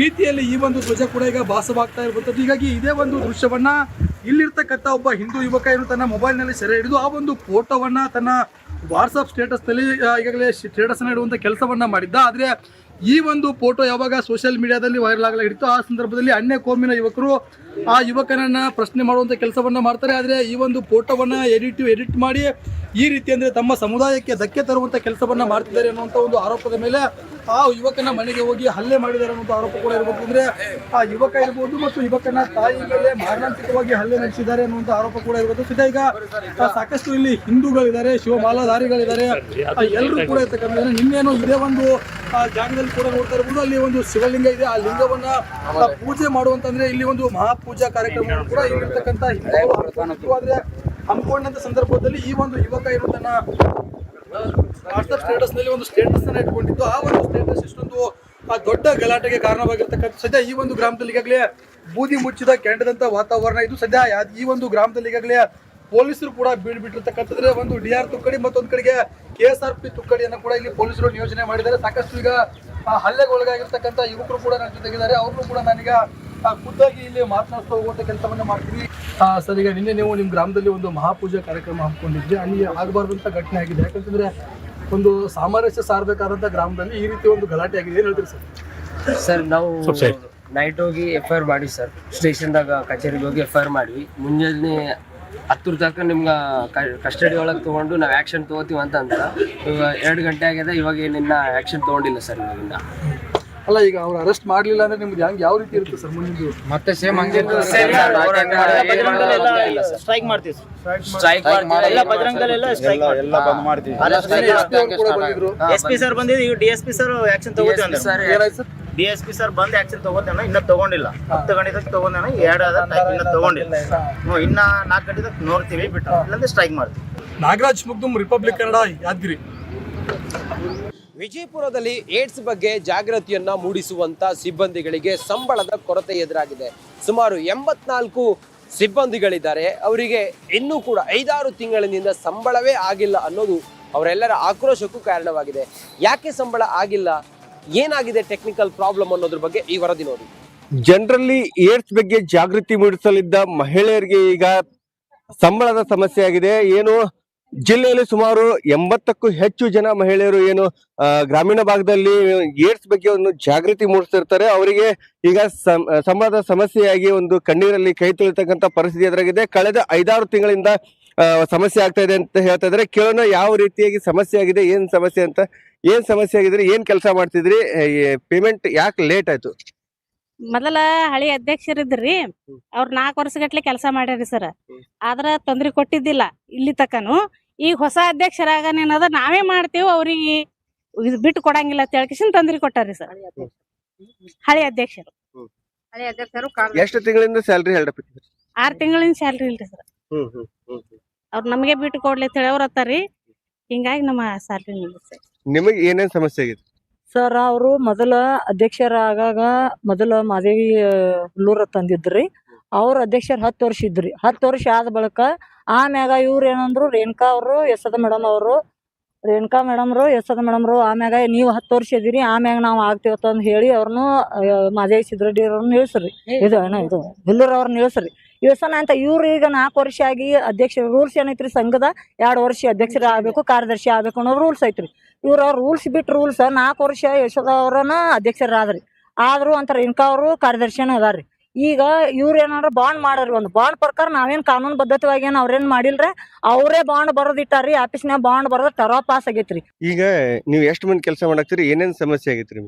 ರೀತಿಯಲ್ಲಿ ಈ ಒಂದು ಧ್ವಜ ಕೂಡ ಈಗ ಭಾಸವಾಗ್ತಾ ಇರುವಂಥದ್ದು. ಹೀಗಾಗಿ ಇದೇ ಒಂದು ದೃಶ್ಯವನ್ನ ಇಲ್ಲಿರ್ತಕ್ಕಂಥ ಒಬ್ಬ ಹಿಂದೂ ಯುವಕ ಏನು ತನ್ನ ಮೊಬೈಲ್ನಲ್ಲಿ ಸೆರೆ ಹಿಡಿದು ಆ ಒಂದು ಫೋಟೋವನ್ನ ತನ್ನ ವಾಟ್ಸಪ್ ಸ್ಟೇಟಸ್ನಲ್ಲಿ ಈಗಾಗಲೇ ಸ್ಟೇಟಸ್ನ ಇಡುವಂಥ ಕೆಲಸವನ್ನ ಮಾಡಿದ್ದ. ಆದರೆ ಈ ಒಂದು ಫೋಟೋ ಯಾವಾಗ ಸೋಷಿಯಲ್ ಮೀಡಿಯಾದಲ್ಲಿ ವೈರಲ್ ಆಗಲಾಗಿತ್ತು, ಆ ಸಂದರ್ಭದಲ್ಲಿ ಅನ್ಯ ಕೋಮಿನ ಯುವಕರು ಆ ಯುವಕನನ್ನ ಪ್ರಶ್ನೆ ಮಾಡುವಂತ ಕೆಲಸವನ್ನ ಮಾಡ್ತಾರೆ. ಆದ್ರೆ ಈ ಒಂದು ಫೋಟೋವನ್ನ ಎಡಿಟ್ ಎಡಿಟ್ ಮಾಡಿ ಈ ರೀತಿ ಅಂದ್ರೆ ತಮ್ಮ ಸಮುದಾಯಕ್ಕೆ ಧಕ್ಕೆ ತರುವಂತ ಕೆಲಸವನ್ನ ಮಾಡ್ತಿದ್ದಾರೆ ಅನ್ನುವಂತ ಒಂದು ಆರೋಪದ ಮೇಲೆ ಆ ಯುವಕನ ಮನೆಗೆ ಹೋಗಿ ಹಲ್ಲೆ ಮಾಡಿದ್ದಾರೆ ಅನ್ನುವಂತ ಆರೋಪ ಕೂಡ ಇರಬಹುದು ಅಂದ್ರೆ ಆ ಯುವಕ ಇರಬಹುದು ಮತ್ತು ಯುವಕನ ತಾಯಿ ಮೇಲೆ ಮಾರಣಾಂತಿಕವಾಗಿ ಹಲ್ಲೆ ನಡೆಸಿದ್ದಾರೆ ಅನ್ನುವಂತ ಆರೋಪ ಕೂಡ ಇರಬಹುದು ಸದ್ಯ ಈಗ ಸಾಕಷ್ಟು ಇಲ್ಲಿ ಹಿಂದೂಗಳಿದ್ದಾರೆ ಶಿವಮಾಲಾಧಾರಿಗಳಿದ್ದಾರೆ ಎಲ್ಲರೂ ಕೂಡ ಇರ್ತಕ್ಕಂಥ ನಿನ್ನೇನು ಇದೇ ಒಂದು ಜಾಗದಲ್ಲಿ ಕೂಡ ನೋಡ್ತಾ ಇರ್ಬೋದು. ಅಲ್ಲಿ ಒಂದು ಶಿವಲಿಂಗ ಇದೆ. ಆ ಲಿಂಗವನ್ನ ಪೂಜೆ ಮಾಡುವಂತಂದ್ರೆ ಇಲ್ಲಿ ಒಂದು ಮಹಾಪೂಜಾ ಕಾರ್ಯಕ್ರಮಗಳು ಕೂಡ ಇಲ್ಲಿರ್ತಕ್ಕಂಥ. ಆದ್ರೆ ಹಮ್ಮಿಕೊಂಡಂತ ಸಂದರ್ಭದಲ್ಲಿ ಈ ಒಂದು ಯುವಕ ಏನು ತನ್ನ ಸ್ಟೇಟಸ್ನಲ್ಲಿ ಒಂದು ಸ್ಟೇಟಸ್ ಅನ್ನ ಇಟ್ಕೊಂಡಿದ್ದು. ಆ ಒಂದು ಸ್ಟೇಟಸ್ ಇಷ್ಟೊಂದು ಆ, ದೊಡ್ಡ ಗಲಾಟೆಗೆ ಕಾರಣವಾಗಿರ್ತಕ್ಕಂಥ ಸದ್ಯ ಈ ಒಂದು ಗ್ರಾಮದಲ್ಲಿ ಈಗಾಗಲೇ ಬೂದಿ ಮುಚ್ಚಿದ ಕೆಂಡದಂತ ವಾತಾವರಣ ಇದು. ಸದ್ಯ ಈ ಒಂದು ಗ್ರಾಮದಲ್ಲಿ ಈಗಾಗಲೇ ಪೊಲೀಸರು ಕೂಡ ಬೀಳ್ಬಿಟ್ಟಿರ್ತಕ್ಕಂಥದ್ರೆ ಒಂದು ಡಿ ಆರ್ ತುಕ್ಕಡಿ, ಮತ್ತೊಂದು ಕಡೆಗೆ ಕೆ ಎಸ್ ಆರ್ ಪಿ ತುಕ್ಕಡಿಯನ್ನು ಕೂಡ ಇಲ್ಲಿ ಪೊಲೀಸರು ನಿಯೋಜನೆ ಮಾಡಿದ್ದಾರೆ. ಸಾಕಷ್ಟು ಈಗ, ಆ ಹಲ್ಲೆಗೊಳಗಾಗಿರ್ತಕ್ಕಂಥ ಯುವಕರು ಕೂಡ ನನ್ನ ಜೊತೆಗಿದ್ದಾರೆ. ಅವ್ರನ್ನೂ ಕೂಡ ನಾನೀಗ ಖುದ್ದಾಗಿ ಇಲ್ಲಿ ಮಾತನಾಡ್ತಾ ಹೋಗುವಂತ ಕೆಲಸವನ್ನ ಮಾಡ್ತೀವಿ. ಆ, ಸರ್ ಈಗ ನಿನ್ನೆ ನೀವು ನಿಮ್ಮ ಗ್ರಾಮದಲ್ಲಿ ಒಂದು ಮಹಾಪೂಜಾ ಕಾರ್ಯಕ್ರಮ ಹಮ್ಮಿಕೊಂಡಿದ್ರಿ. ಅಲ್ಲಿ ಆಗಬಾರ್ದಂತ ಘಟನೆ ಆಗಿದೆ. ಯಾಕಂತಂದ್ರೆ ಒಂದು ಸಾಮರಸ್ಯ ಸಾರಬೇಕಾದಂತ ಗ್ರಾಮದಲ್ಲಿ ಈ ರೀತಿ ಒಂದು ಗಲಾಟೆ ಆಗಿದೆ. ಏನ್ ಹೇಳ್ತೀರಿ ಸರ್? ಸರ್ ನಾವು ನೈಟ್ ಹೋಗಿ ಎಫ್ ಐ ಆರ್ ಮಾಡಿವಿ ಸರ್. ಸ್ಟೇಷನ್ದಾಗ ಕಚೇರಿಗೆ ಹೋಗಿ ಎಫ್ ಐ ಆರ್ ಮಾಡಿವಿ. ಮುಂಜಾನೆ ಹತ್ತರ ತನಕ ನಿಮ್ಗೆ ಕಸ್ಟಡಿ ಒಳಗೆ ತೊಗೊಂಡು ನಾವು ಆ್ಯಕ್ಷನ್ ತೊಗೋತೀವಿ ಅಂತ ಅಂತ ಇವಾಗ ಎರಡು ಗಂಟೆ ಆಗಿದೆ. ಇವಾಗ ಏನಿನ್ನ ಆ್ಯಕ್ಷನ್ ತೊಗೊಂಡಿಲ್ಲ ಸರ್ ಇವಾಗಿನ್ನ ಅಲ್ಲ ಈಗ ಅವ್ರು ಅರೆಸ್ಟ್ ಮಾಡಲಿಲ್ಲ ಅಂದ್ರೆ ನಿಮ್ದು ಹೆಂಗ್ ಯಾವ ರೀತಿ ಇರುತ್ತೆ ಸರ್ ಮುಂದಿನ ಮತ್ತೆ ಸೇಮ್ ಹಂಗೆ ಸ್ಟ್ರೈಕ್ ಮಾಡ್ತೀವಿ ಸ್ಟ್ರೈಕ್ ಎಲ್ಲ ಬಜರಂಗದಲ್ಲೆಲ್ಲ ಸ್ಟ್ರೈಕ್ ಎಲ್ಲ ಬಂದ್ ಮಾಡ್ತೀವಿ. ಎಸ್ ಪಿ ಸರ್ ಬಂದಿದ್ದು ಈಗ D S P sir action ತಗೋತೀವಿ sir D S P sir ಬಂದು ಆಕ್ಷನ್ ತಗೋತಾನ ಇನ್ನ ತಗೊಂಡಿಲ್ಲ. ಹತ್ತು ಗಂಟೆದಾಗ ತಗೊಂಡಾನ ಎರಡು ಅದ ಟೈಮ್ ಇನ್ನ ತಗೊಂಡಿಲ್ಲ. ಇನ್ನ ನಾಲ್ಕು ಗಂಟೆದಾಗ ನೋಡ್ತೀವಿ ಬಿಟ್ಟು ಇಲ್ಲಂದ್ರೆ ಸ್ಟ್ರೈಕ್ ಮಾಡ್ತೀವಿ. ನಾಗರಾಜ್ ಮುಗ್ದುಮ್ ರಿಪಬ್ಲಿಕ್ ಕನ್ನಡ ಯಾದಗಿರಿ? ವಿಜಯಪುರದಲ್ಲಿ ಏಡ್ಸ್ ಬಗ್ಗೆ ಜಾಗೃತಿಯನ್ನ ಮೂಡಿಸುವಂತ ಸಿಬ್ಬಂದಿಗಳಿಗೆ ಸಂಬಳದ ಕೊರತೆ ಎದುರಾಗಿದೆ. ಸುಮಾರು ಎಂಬತ್ನಾಲ್ಕು ಸಿಬ್ಬಂದಿಗಳಿದ್ದಾರೆ. ಅವರಿಗೆ ಇನ್ನೂ ಕೂಡ ಐದಾರು ತಿಂಗಳಿನಿಂದ ಸಂಬಳವೇ ಆಗಿಲ್ಲ ಅನ್ನೋದು ಅವರೆಲ್ಲರ ಆಕ್ರೋಶಕ್ಕೂ ಕಾರಣವಾಗಿದೆ. ಯಾಕೆ ಸಂಬಳ ಆಗಿಲ್ಲ? ಏನಾಗಿದೆ ಟೆಕ್ನಿಕಲ್ ಪ್ರಾಬ್ಲಮ್ ಅನ್ನೋದ್ರ ಬಗ್ಗೆ ಈ ವರದಿ ನೋಡಿ. ಜನರಲ್ಲಿ ಏಡ್ಸ್ ಬಗ್ಗೆ ಜಾಗೃತಿ ಮೂಡಿಸಲಿದ್ದ ಮಹಿಳೆಯರಿಗೆ ಈಗ ಸಂಬಳದ ಸಮಸ್ಯೆ ಆಗಿದೆ. ಏನು ಜಿಲ್ಲೆಯಲ್ಲಿ ಸುಮಾರು ಎಂಬತ್ತಕ್ಕೂ ಹೆಚ್ಚು ಜನ ಮಹಿಳೆಯರು ಏನು ಗ್ರಾಮೀಣ ಭಾಗದಲ್ಲಿ ಏಡ್ಸ್ ಬಗ್ಗೆ ಒಂದು ಜಾಗೃತಿ ಮೂಡಿಸ್ತಿರ್ತಾರೆ. ಅವರಿಗೆ ಈಗ ಸಂಬಳದ ಸಮಸ್ಯೆಯಾಗಿ ಒಂದು ಕಣ್ಣೀರಲ್ಲಿ ಕೈ ತೊಳಿತಕ್ಕಂಥ ಪರಿಸ್ಥಿತಿ ಎದುರಾಗಿದೆ. ಕಳೆದ ಐದಾರು ತಿಂಗಳಿಂದ ಸಮಸ್ಯೆ ಆಗ್ತಾ ಇದೆ ಅಂತ ಹೇಳ್ತಾ ಇದ್ರೆ ಕೇಳೋಣ ಯಾವ ರೀತಿಯಾಗಿ ಸಮಸ್ಯೆ ಆಗಿದೆ, ಏನ್ ಸಮಸ್ಯೆ ಅಂತ, ಏನ್ ಸಮಸ್ಯೆ ಆಗಿದ್ರೆ ಏನ್ ಕೆಲಸ ಮಾಡ್ತಿದ್ರಿ? ಪೇಮೆಂಟ್ ಯಾಕೆ ಲೇಟ್ ಆಯ್ತು? ಮೊದಲ ಹಳಿ ಅಧ್ಯಕ್ಷರಿದ್ರಿ. ಅವ್ರ ನಾಲ್ಕು ವರ್ಷಗಟ್ಲೆ ಕೆಲಸ ಮಾಡ್ಯಾರಿ ಸರ್. ಆದ್ರ ತೊಂದ್ರೆ ಕೊಟ್ಟಿದ್ದಿಲ್ಲ ಇಲ್ಲಿ ತಕನು. ಈಗ ಹೊಸ ಅಧ್ಯಕ್ಷರಾಗನೇನದ ನಾವೇ ಮಾಡ್ತೀವಿ ಅವ್ರಿಗೆ ಇದ್ ಬಿಟ್ಟು ಕೊಡಂಗಿಲ್ಲ ಅಂತ ಹೇಳ್ಕಿಸಿನ್ ತೊಂದ್ರೆ ಕೊಟ್ಟಾರಿ ಸರ್. ಹಳಿ ಅಧ್ಯಕ್ಷರು. ಹಳಿ ಅಧ್ಯಕ್ಷರು ಎಷ್ಟು ತಿಂಗಳಿಂದ ಸ್ಯಾಲ್ರಿ ಆರ್ ತಿಂಗಳಿಂದ ಸ್ಯಾಲ್ರಿ ಇಲ್ರಿ ಸರ್. ಅವ್ರ ನಮಗೆ ಬಿಟ್ಟು ಕೊಡ್ಲಿ ಅಂತ ಹೇಳಿ ಅವ್ರ ಹತ್ತಾರಿ ಹಿಂಗಾಗಿ ನಮ್ಮ ಸ್ಯಾಲ್ರಿ ನಿಮಗೆ ಏನೇನ್ ಸಮಸ್ಯೆ ಆಗಿದೆ ಸರ್, ಅವರು ಮೊದಲ ಅಧ್ಯಕ್ಷರಾಗ ಮೊದಲ ಮಾದೇವಿ ಹುಲ್ಲೂರ ತಂದಿದ್ರಿ. ಅವ್ರ ಅಧ್ಯಕ್ಷರು ಹತ್ತು ವರ್ಷ ಇದ್ರಿ. ಹತ್ತು ವರ್ಷ ಆದ ಬಳಿಕ ಆಮ್ಯಾಗ ಇವ್ರು ಏನಂದ್ರು, ರೇಣುಕಾ ಅವರು ಯಶೋದ ಮೇಡಮ್ ಅವರು. ರೇಣುಕಾ ಮೇಡಮ್ರು ಯಶೋದ ಮೇಡಮ್ರು ಆಮ್ಯಾಗ ನೀವು ಹತ್ತು ವರ್ಷ ಇದೀರಿ ಆಮ್ಯಾಗ ನಾವು ಆಗ್ತೇವತ್ತ ಅಂತ ಹೇಳಿ ಅವ್ರನ್ನು ಮಾದೇವಿ ಸಿದ್ದರೆಡ್ಡಿ ಅವ್ರನ್ನ ನಿಲ್ಸ್ರಿ. ಇದು ಏನೋ ಇದು, ಹುಲ್ಲೂರ್ ಅವ್ರನ್ನ ಇಳಿಸ್ರಿ ಇಳ್ಸೋಣ ಅಂತ ಇವ್ರು ಈಗ ನಾಲ್ಕು ವರ್ಷ ಆಗಿ ಅಧ್ಯಕ್ಷ ರೂಲ್ಸ್ ಏನೈತ್ರಿ ಸಂಘದ? ಎರಡು ವರ್ಷ ಅಧ್ಯಕ್ಷರ ಆಗ್ಬೇಕು, ಕಾರ್ಯದರ್ಶಿ ಆಗ್ಬೇಕು ಅನ್ನೋ ರೂಲ್ಸ್ ಐತ್ರಿ. ಇವ್ರ ರೂಲ್ಸ್ ಬಿಟ್ಟು ರೂಲ್ಸ್ ನಾಲ್ಕು ವರ್ಷ ಯಶೋದ ಅವ್ರನ್ನ ಅಧ್ಯಕ್ಷರಾದ್ರಿ. ಆದ್ರೂ ಇನ್ಕ ಅವರು ಕಾರ್ಯದರ್ಶಿನ ಅದಾರ್ರಿ. ಈಗ ಇವ್ರ ಏನಾರ ಬಾಂಡ್ ಮಾಡ್ರಿ, ಒಂದು ಬಾಂಡ್ ಪ್ರಕಾರ ನಾವೇನ್ ಕಾನೂನು ಬದ್ಧತೆವಾಗಿ ಏನ್ ಅವ್ರೇನ್ ಮಾಡಿಲ್ರಿ, ಅವರೇ ಬಾಂಡ್ ಬರೋದಿಟ್ಟಾರಿ ಆಫೀಸ್ನಾಗ ಬಾಂಡ್ ಬರೋದ್ ಟರಾ ಪಾಸ್ ಆಗೈತ್ರಿ. ಈಗ ನೀವು ಎಷ್ಟು ಮಂದಿ ಕೆಲಸ ಮಾಡಾಕ್ತಿರಿ, ಏನೇನ್ ಸಮಸ್ಯೆ ಆಗೈತ್ರಿ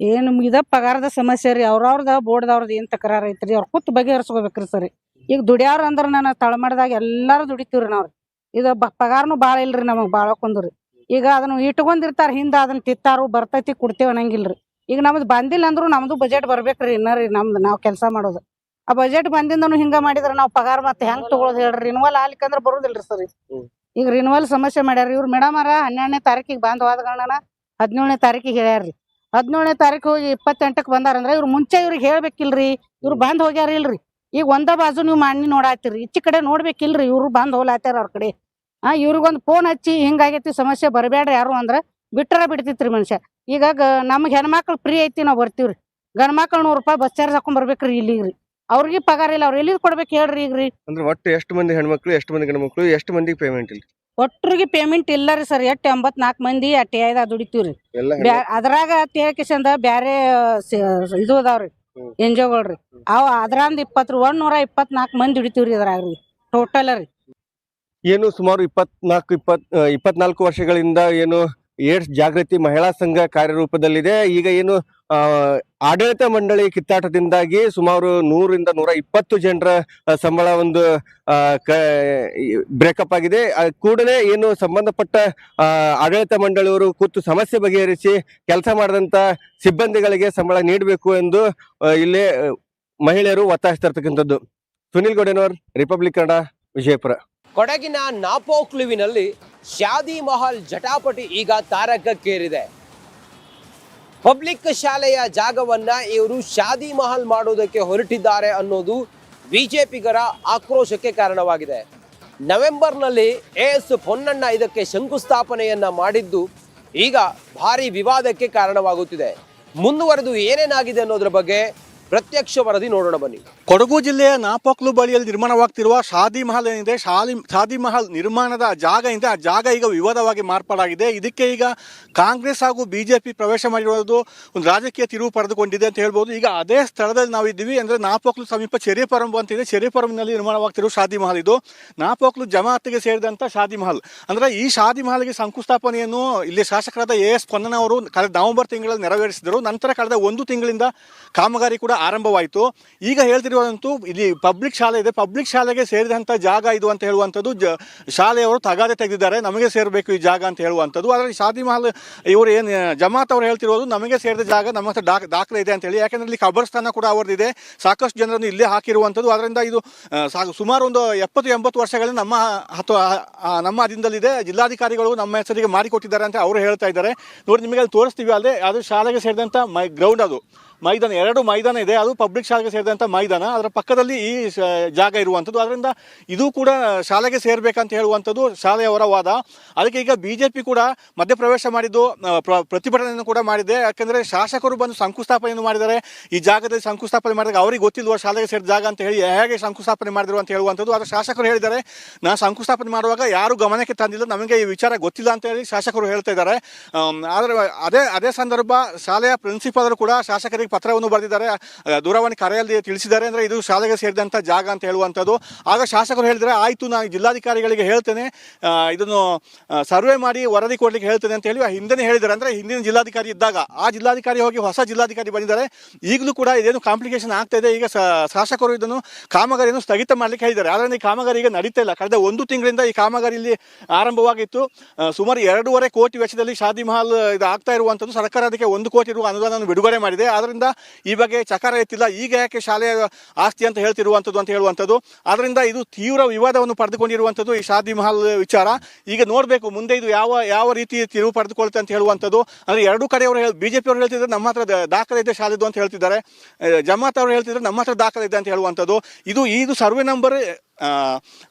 ಏನ್ ಇದ ಪಗಾರದ ಸಮಸ್ಯೆ ರೀ ಅವ್ರವ್ರದ ಬೋರ್ಡ್ದವ್ರದ್ದು ಏನ್ ತಕರಾರ ಐತ್ರಿ ಅವ್ರ ಕೂತ್ ಬಗೆಹರಿಸ್ಕೋಬೇಕ್ರಿ ಸರಿ. ಈಗ ದುಡಿಯಾರ ಅಂದ್ರ ನಾನು ತಳಮಡದಾಗ ಎಲ್ಲಾರು ದುಡಿತೀವ್ರಿ ನಾವ್ರಿ. ಇದು ಪಗಾರನು ಬಾಳ ಇಲ್ರಿ ನಮಗ್ ಬಾಳ ಕುಂದ್ರಿ ಈಗ ಅದನ್ನ ಇಟ್ಕೊಂಡಿರ್ತಾರ ಹಿಂದ ಅದನ್ನ ತಿತ್ತಾರು ಬರ್ತೈತಿ ಕೊಡ್ತೇವ ಅನ್ನಂಗಿಲ್ರಿ. ಈಗ ನಮ್ದು ಬಂದಿಲ್ಲ ಅಂದ್ರು ನಮ್ದು ಬಜೆಟ್ ಬರ್ಬೇಕ್ರಿ ಇನ್ನರಿ ನಮ್ದು ನಾವ್ ಕೆಲಸ ಮಾಡೋದು. ಆ ಬಜೆಟ್ ಬಂದಿಂದನು ಹಿಂಗ ಮಾಡಿದ್ರ ನಾವ್ ಪಗಾರ ಮತ್ತೆ ಹೆಂಗ್ ತಗೊಳೋದ್ ಹೇಳ್ರಿ ರಿನ್ವಲ್ ಆಲಿಕಂದ್ರ ಬರುದಿಲ್ರಿ ಸರ್. ಈಗ ರಿನ್ವಲ್ ಸಮಸ್ಯೆ ಮಾಡ್ಯಾರ ಇವ್ರು ಮೇಡಮ್ ಅರ ಹನ್ನೆರಡನೇ ತಾರೀಕಿಗೆ ಬಂದ್ ಹೋದ ಕಾರಣ ಹದಿನೇಳನೇ ತಾರೀಕಿಗೆ ಹೇಳ್ಯಾರ್ರಿ. ಹದಿನೇಳನೇ ತಾರೀಕು ಹೋಗಿ ಇಪ್ಪತ್ತೆಂಟಕ್ಕೆ ಬಂದಾರಂದ್ರೆ ಇವ್ರು ಮುಂಚೆ ಇವ್ರಿಗೆ ಹೇಳ್ಬೇಕಿಲ್ರಿ, ಇವ್ರು ಬಂದ್ ಹೋಗ್ಯಾರ ಇಲ್ರಿ. ಈಗ ಒಂದ ಬಾಜು ನೀವು ಮಾಡಿ ನೋಡಾತಿರಿ ಈಚೆ ಕಡೆ ನೋಡ್ಬೇಕಿಲ್ರಿ, ಇವ್ರು ಬಂದ್ ಹೋಗ್ಲಾತ್ತಾರ ಅವ್ರ ಕಡೆ. ಆ, ಇವ್ರಿಗೊಂದು ಫೋನ್ ಹಚ್ಚಿ ಹಿಂಗಾಗೈತಿ ಸಮಸ್ಯೆ ಬರಬೇಡ್ರಿ ಯಾರು ಅಂದ್ರೆ ಬಿಟ್ಟರೆ ಬಿಡ್ತಿತ್ರಿ ಮನುಷ್ಯ. ಈಗ ನಮ್ಗೆ ಹೆಣ್ಮಕ್ಳು ಫ್ರೀ ಐತಿ ನಾವು ಬರ್ತೀವ್ರಿ. ಗಂಡ್ ಮಕ್ಳು ನೂರ್ ರೂಪಾಯಿ ಬಸ್ ಚಾರ್ಜ್ ಹಾಕೊಂಡ್ ಬರ್ಬೇಕ್ರಿ ಇಲ್ಲಿಗ್ರಿ. ಅವ್ರಿಗೆ ಪಗಾರ ಇಲ್ಲ, ಅವ್ರು ಎಲ್ಲಿ ಕೊಡ್ಬೇಕು ಹೇಳ್ರಿ ಈಗ ಅಂದ್ರೆ ಒಟ್ಟು ಎಷ್ಟು ಮಂದಿ ಹೆಣ್ಮಕ್ಳು, ಎಷ್ಟು ಮಂದಿ ಗಂಡ್ಮಕ್ಳು, ಎಷ್ಟು ಮಂದಿಗೆ ಪೇಮೆಂಟ್ ಇಲ್ಲ ಒಟ್ರಿಗೆ ಪೇಮೆಂಟ್ ಇಲ್ಲ ರೀ ಸರ್. ಎಷ್ಟ್ ಎಂಬತ್ನಾಲ್ಕು ಮಂದಿ ಅಟ್ಟಿ ಐದ ದುಡಿತೀವ್ರಿ. ಎಲ್ಲ ಬ್ಯಾ- ಅದ್ರಾಗ ತೇಳ್ಕಿಸಂದ ಬ್ಯಾರೆ ಸ- ಇದು ಅದಾವ್ರಿ ರೀ ಅವ್ ಅದ್ರಂದ್ ಇಪ್ಪತ್ತು ಒಂದ್ ನೂರ ಇಪ್ಪತ್ನಾಲ್ಕು ಮಂದಿ ದುಡಿತೀವ್ರಿ ರೀ ಟೋಟಲ್ ರೀ. ಏನು ಸುಮಾರು ಇಪ್ಪತ್ನಾಲ್ಕು ಇಪ್ಪತ್ ಆ, ಇಪ್ಪತ್ನಾಲ್ಕು ವರ್ಷಗಳಿಂದ ಏನು ಏಡ್ಸ್ ಜಾಗೃತಿ ಮಹಿಳಾ ಸಂಘ ಕಾರ್ಯರೂಪದಲ್ಲಿದೆ. ಈಗ ಏನು ಆಡಳಿತ ಮಂಡಳಿ ಕಿತ್ತಾಟದಿಂದಾಗಿ ಸುಮಾರು ನೂರಿಂದ ನೂರ ಇಪ್ಪತ್ತು ಜನರ ಸಂಬಳ ಒಂದು ಬ್ರೇಕಪ್ ಆಗಿದೆ. ಕೂಡಲೇ ಏನು ಸಂಬಂಧಪಟ್ಟ ಆಡಳಿತ ಮಂಡಳಿಯವರು ಕೂತು ಸಮಸ್ಯೆ ಬಗೆಹರಿಸಿ ಕೆಲಸ ಮಾಡಿದಂಥ ಸಿಬ್ಬಂದಿಗಳಿಗೆ ಸಂಬಳ ನೀಡಬೇಕು ಎಂದು ಇಲ್ಲಿ ಮಹಿಳೆಯರು ಒತ್ತಾಯಿಸ್ತಾ ಇರ್ತಕ್ಕಂಥದ್ದು. ಸುನಿಲ್ ಗೌಡನವರ್ ರಿಪಬ್ಲಿಕ್ ಕನ್ನಡ, ವಿಜಯಪುರ. ಕೊಡಗಿನ ನಾಪೋಕ್ಲುವಿನಲ್ಲಿ ಶಾದಿ ಮಹಲ್ ಜಟಾಪಟಿ ಈಗ ತಾರಕಕ್ಕೇರಿದೆ. ಪಬ್ಲಿಕ್ ಶಾಲೆಯ ಜಾಗವನ್ನ ಇವರು ಶಾದಿ ಮಹಲ್ ಮಾಡೋದಕ್ಕೆ ಹೊರಟಿದ್ದಾರೆ ಅನ್ನೋದು ಬಿಜೆಪಿಗರ ಆಕ್ರೋಶಕ್ಕೆ ಕಾರಣವಾಗಿದೆ. ನವೆಂಬರ್ನಲ್ಲಿ ಎ ಎಸ್ ಪೊನ್ನಣ್ಣ ಇದಕ್ಕೆ ಶಂಕುಸ್ಥಾಪನೆಯನ್ನ ಮಾಡಿದ್ದು ಈಗ ಭಾರಿ ವಿವಾದಕ್ಕೆ ಕಾರಣವಾಗುತ್ತಿದೆ. ಮುಂದುವರೆದು ಏನೇನಾಗಿದೆ ಅನ್ನೋದ್ರ ಬಗ್ಗೆ ಪ್ರತ್ಯಕ್ಷ ವರದಿ ನೋಡೋಣ ಬನ್ನಿ. ಕೊಡಗು ಜಿಲ್ಲೆಯ ನಾಪಕ್ಲು ಬಳಿಯಲ್ಲಿ ನಿರ್ಮಾಣವಾಗ್ತಿರುವ ಶಾದಿ ಮಹಲ್ ಏನಿದೆ? ಶಾಲಿ ಶಾದಿ ಮಹಲ್ ನಿರ್ಮಾಣದ ಜಾಗ ಇದೆ ಆ ಜಾಗ ಈಗ ವಿವಾದವಾಗಿ ಮಾರ್ಪಾಡಾಗಿದೆ. ಇದಕ್ಕೆ ಈಗ ಕಾಂಗ್ರೆಸ್ ಹಾಗೂ ಬಿಜೆಪಿ ಪ್ರವೇಶ ಮಾಡಿರೋದು ಒಂದು ರಾಜಕೀಯ ತಿರುವು ಪಡೆದುಕೊಂಡಿದೆ ಅಂತ ಹೇಳ್ಬೋದು. ಈಗ ಅದೇ ಸ್ಥಳದಲ್ಲಿ ನಾವು ಇದ್ದೀವಿ ಅಂದರೆ ನಾಪೋಕ್ಲು ಸಮೀಪ ಚೆರಿಪರಂಬು ಅಂತ ಇದೆ. ಚೆರಿಪರಂನಲ್ಲಿ ನಿರ್ಮಾಣವಾಗ್ತಿರುವ ಶಾದಿ ಮಹಲ್ ಇದು. ನಾಪೋಕ್ಲು ಜಮಾತಿಗೆ ಸೇರಿದಂಥ ಶಾದಿ ಮಹಲ್. ಅಂದರೆ ಈ ಶಾದಿ ಮಹಲ್ಗೆ ಶಂಕುಸ್ಥಾಪನೆಯನ್ನು ಇಲ್ಲಿ ಶಾಸಕರಾದ ಎ ಎಸ್ ಅವರು ಕಳೆದ ನವೆಂಬರ್ ತಿಂಗಳಲ್ಲಿ ನೆರವೇರಿಸಿದರು. ನಂತರ ಕಳೆದ ಒಂದು ತಿಂಗಳಿಂದ ಕಾಮಗಾರಿ ಕೂಡ ಆರಂಭವಾಯಿತು. ಈಗ ಹೇಳ್ತಿರುವಂತೂ ಇಲ್ಲಿ ಪಬ್ಲಿಕ್ ಶಾಲೆ ಇದೆ. ಪಬ್ಲಿಕ್ ಶಾಲೆಗೆ ಸೇರಿದಂಥ ಜಾಗ ಇದು ಅಂತ ಹೇಳುವಂಥದ್ದು ಜ, ಶಾಲೆಯವರು ತಗಾದೆ ತೆಗೆದಿದ್ದಾರೆ. ನಮಗೆ ಸೇರಬೇಕು ಈ ಜಾಗ ಅಂತ ಹೇಳುವಂಥದ್ದು. ಆದರೆ ಶಾದಿ ಮಹಲ್ ಇವರು ಏನು, ಜಮಾತ್ ಅವರು ಹೇಳ್ತಿರೋದು ನಮಗೆ ಸೇರಿದ ಜಾಗ ನಮ್ಮ ಹತ್ರ ಡಾಕ್ ದಾಖಲೆ ಇದೆ ಅಂತ ಹೇಳಿ. ಯಾಕಂದ್ರೆ ಇಲ್ಲಿ ಕಬರ್ಸ್ಥಾನ ಕೂಡ ಅವರದಿದೆ ಸಾಕಷ್ಟು ಜನರನ್ನು ಇಲ್ಲೇ ಹಾಕಿರುವಂಥದ್ದು. ಅದರಿಂದ ಇದು ಸುಮಾರು ಒಂದು ಎಪ್ಪತ್ತು, ಎಂಬತ್ತು ವರ್ಷಗಳಲ್ಲಿ ನಮ್ಮ ಹತ್ತು ನಮ್ಮ ಅದಿಂದಲಿದೆ ಜಿಲ್ಲಾಧಿಕಾರಿಗಳು ನಮ್ಮ ಹೆಸರಿಗೆ ಮಾಡಿಕೊಟ್ಟಿದ್ದಾರೆ ಅಂತ ಅವರು ಹೇಳ್ತಾ ಇದ್ದಾರೆ. ನೋಡಿ, ನಿಮಗೆ ಅಲ್ಲಿ ತೋರಿಸ್ತೀವಿ. ಅಲ್ಲದೆ ಅದು ಶಾಲೆಗೆ ಸೇರಿದಂಥ ಮೈ ಗ್ರೌಂಡ್ ಅದು. ಮೈದಾನ, ಎರಡು ಮೈದಾನ ಇದೆ. ಅದು ಪಬ್ಲಿಕ್ ಶಾಲೆಗೆ ಸೇರಿದಂಥ ಮೈದಾನ. ಅದರ ಪಕ್ಕದಲ್ಲಿ ಈ ಜಾಗ ಇರುವಂಥದ್ದು ಅದರಿಂದ ಇದು ಕೂಡ ಶಾಲೆಗೆ ಸೇರಬೇಕಂತ ಹೇಳುವಂಥದ್ದು ಶಾಲೆಯವರ ವಾದ. ಅದಕ್ಕೆ ಈಗ ಬಿ ಜೆ ಪಿ ಕೂಡ ಮಧ್ಯಪ್ರವೇಶ ಮಾಡಿದ್ದು ಪ್ರತಿಭಟನೆಯನ್ನು ಕೂಡ ಮಾಡಿದೆ. ಯಾಕೆಂದರೆ ಶಾಸಕರು ಬಂದು ಶಂಕುಸ್ಥಾಪನೆಯನ್ನು ಮಾಡಿದ್ದಾರೆ. ಈ ಜಾಗದಲ್ಲಿ ಶಂಕುಸ್ಥಾಪನೆ ಮಾಡಿದಾಗ ಅವರಿಗೆ ಗೊತ್ತಿಲ್ವ ಶಾಲೆಗೆ ಸೇರಿದ ಜಾಗ ಅಂತ ಹೇಳಿ ಹೇಗೆ ಶಂಕುಸ್ಥಾಪನೆ ಮಾಡಿದರು ಅಂತ ಹೇಳುವಂಥದ್ದು ಆದರೆ ಶಾಸಕರು ಹೇಳಿದ್ದಾರೆ ನಾನು ಶಂಕುಸ್ಥಾಪನೆ ಮಾಡುವಾಗ ಯಾರು ಗಮನಕ್ಕೆ ತಂದಿಲ್ಲ. ನಮಗೆ ಈ ವಿಚಾರ ಗೊತ್ತಿಲ್ಲ ಅಂತ ಹೇಳಿ ಶಾಸಕರು ಹೇಳ್ತಾ ಇದ್ದಾರೆ. ಆದರೆ ಅದೇ ಅದೇ ಸಂದರ್ಭ ಶಾಲೆಯ ಪ್ರಿನ್ಸಿಪಾಲರು ಕೂಡ ಶಾಸಕರಿಗೆ ಪತ್ರವನ್ನು ಬರೆದಿದ್ದಾರೆ. ದೂರವಾಣಿ ಕರೆಯಲ್ಲಿ ತಿಳಿಸಿದ್ದಾರೆ ಅಂದರೆ ಇದು ಶಾಲೆಗೆ ಸೇರಿದಂಥ ಜಾಗ ಅಂತ ಹೇಳುವಂಥದ್ದು. ಆಗ ಶಾಸಕರು ಹೇಳಿದರೆ, ಆಯಿತು, ನಾನು ಜಿಲ್ಲಾಧಿಕಾರಿಗಳಿಗೆ ಹೇಳ್ತೇನೆ. ಇದನ್ನು ಸರ್ವೆ ಮಾಡಿ ವರದಿ ಕೊಡ್ಲಿಕ್ಕೆ ಹೇಳ್ತೇನೆ ಅಂತ ಹೇಳಿ ಹಿಂದೆ ಹೇಳಿದ್ದಾರೆ. ಅಂದರೆ ಹಿಂದಿನ ಜಿಲ್ಲಾಧಿಕಾರಿ ಇದ್ದಾಗ, ಆ ಜಿಲ್ಲಾಧಿಕಾರಿ ಹೋಗಿ ಹೊಸ ಜಿಲ್ಲಾಧಿಕಾರಿ ಬಂದಿದ್ದಾರೆ. ಈಗಲೂ ಕೂಡ ಇದೇನು ಕಾಂಪ್ಲಿಕೇಶನ್ ಆಗ್ತಾ ಇದೆ. ಈಗ ಶಾಸಕರು ಇದನ್ನು ಕಾಮಗಾರಿಯನ್ನು ಸ್ಥಗಿತ ಮಾಡಲಿಕ್ಕೆ ಹೇಳಿದ್ದಾರೆ. ಆದರೆ ಈ ಕಾಮಗಾರಿ ಈಗ ನಡೀತಾ ಇಲ್ಲ. ಕಳೆದ ಒಂದು ತಿಂಗಳಿಂದ ಈ ಕಾಮಗಾರಿ ಇಲ್ಲಿ ಆರಂಭವಾಗಿತ್ತು. ಸುಮಾರು ಎರಡೂವರೆ ಕೋಟಿ ವೆಚ್ಚದಲ್ಲಿ ಶಾದಿ ಮಹಲ್ ಇದು ಆಗ್ತಾ ಇರುವಂಥದ್ದು. ಸರ್ಕಾರ ಅದಕ್ಕೆ ಒಂದು ಕೋಟಿ ಇರುವ ಅನುದಾನವನ್ನು ಬಿಡುಗಡೆ ಮಾಡಿದೆ. ಆದ್ದರಿಂದ ಈ ಬಗ್ಗೆ ಚಕಾರ ಎತ್ತಿಲ್ಲ. ಈಗ ಯಾಕೆ ಶಾಲೆಯ ಆಸ್ತಿ ಅಂತ ಹೇಳ್ತಿರುವಂಥದ್ದು ಅಂತ ಹೇಳುವಂಥದ್ದು. ಆದ್ದರಿಂದ ಇದು ತೀವ್ರ ವಿವಾದವನ್ನು ಪಡೆದುಕೊಂಡಿರುವಂಥದ್ದು ಈ ಶಾದಿ ಮಹಲ್ ವಿಚಾರ. ಈಗ ನೋಡಬೇಕು, ಮುಂದೆ ಇದು ಯಾವ ಯಾವ ರೀತಿ ತಿರುವು ಪಡೆದುಕೊಳ್ಳುತ್ತೆ ಅಂತ ಹೇಳುವಂಥದ್ದು. ಅಂದರೆ ಎರಡೂ ಕಡೆಯವರು ಹೇಳಿ ಬಿ ಜೆ ಪಿಯವರು ಹೇಳ್ತಿದ್ದಾರೆ ನಮ್ಮ ಹತ್ರ ದಾಖಲೆ ಇದೆ ಶಾಲೆದು ಅಂತ ಹೇಳ್ತಿದ್ದಾರೆ. ಜಮಾತ್ ಅವರು ಹೇಳ್ತಿದ್ದಾರೆ ನಮ್ಮ ಹತ್ರ ದಾಖಲೆ ಇದೆ ಅಂತ ಹೇಳುವಂಥದ್ದು. ಇದು ಇದು ಸರ್ವೆ ನಂಬರ್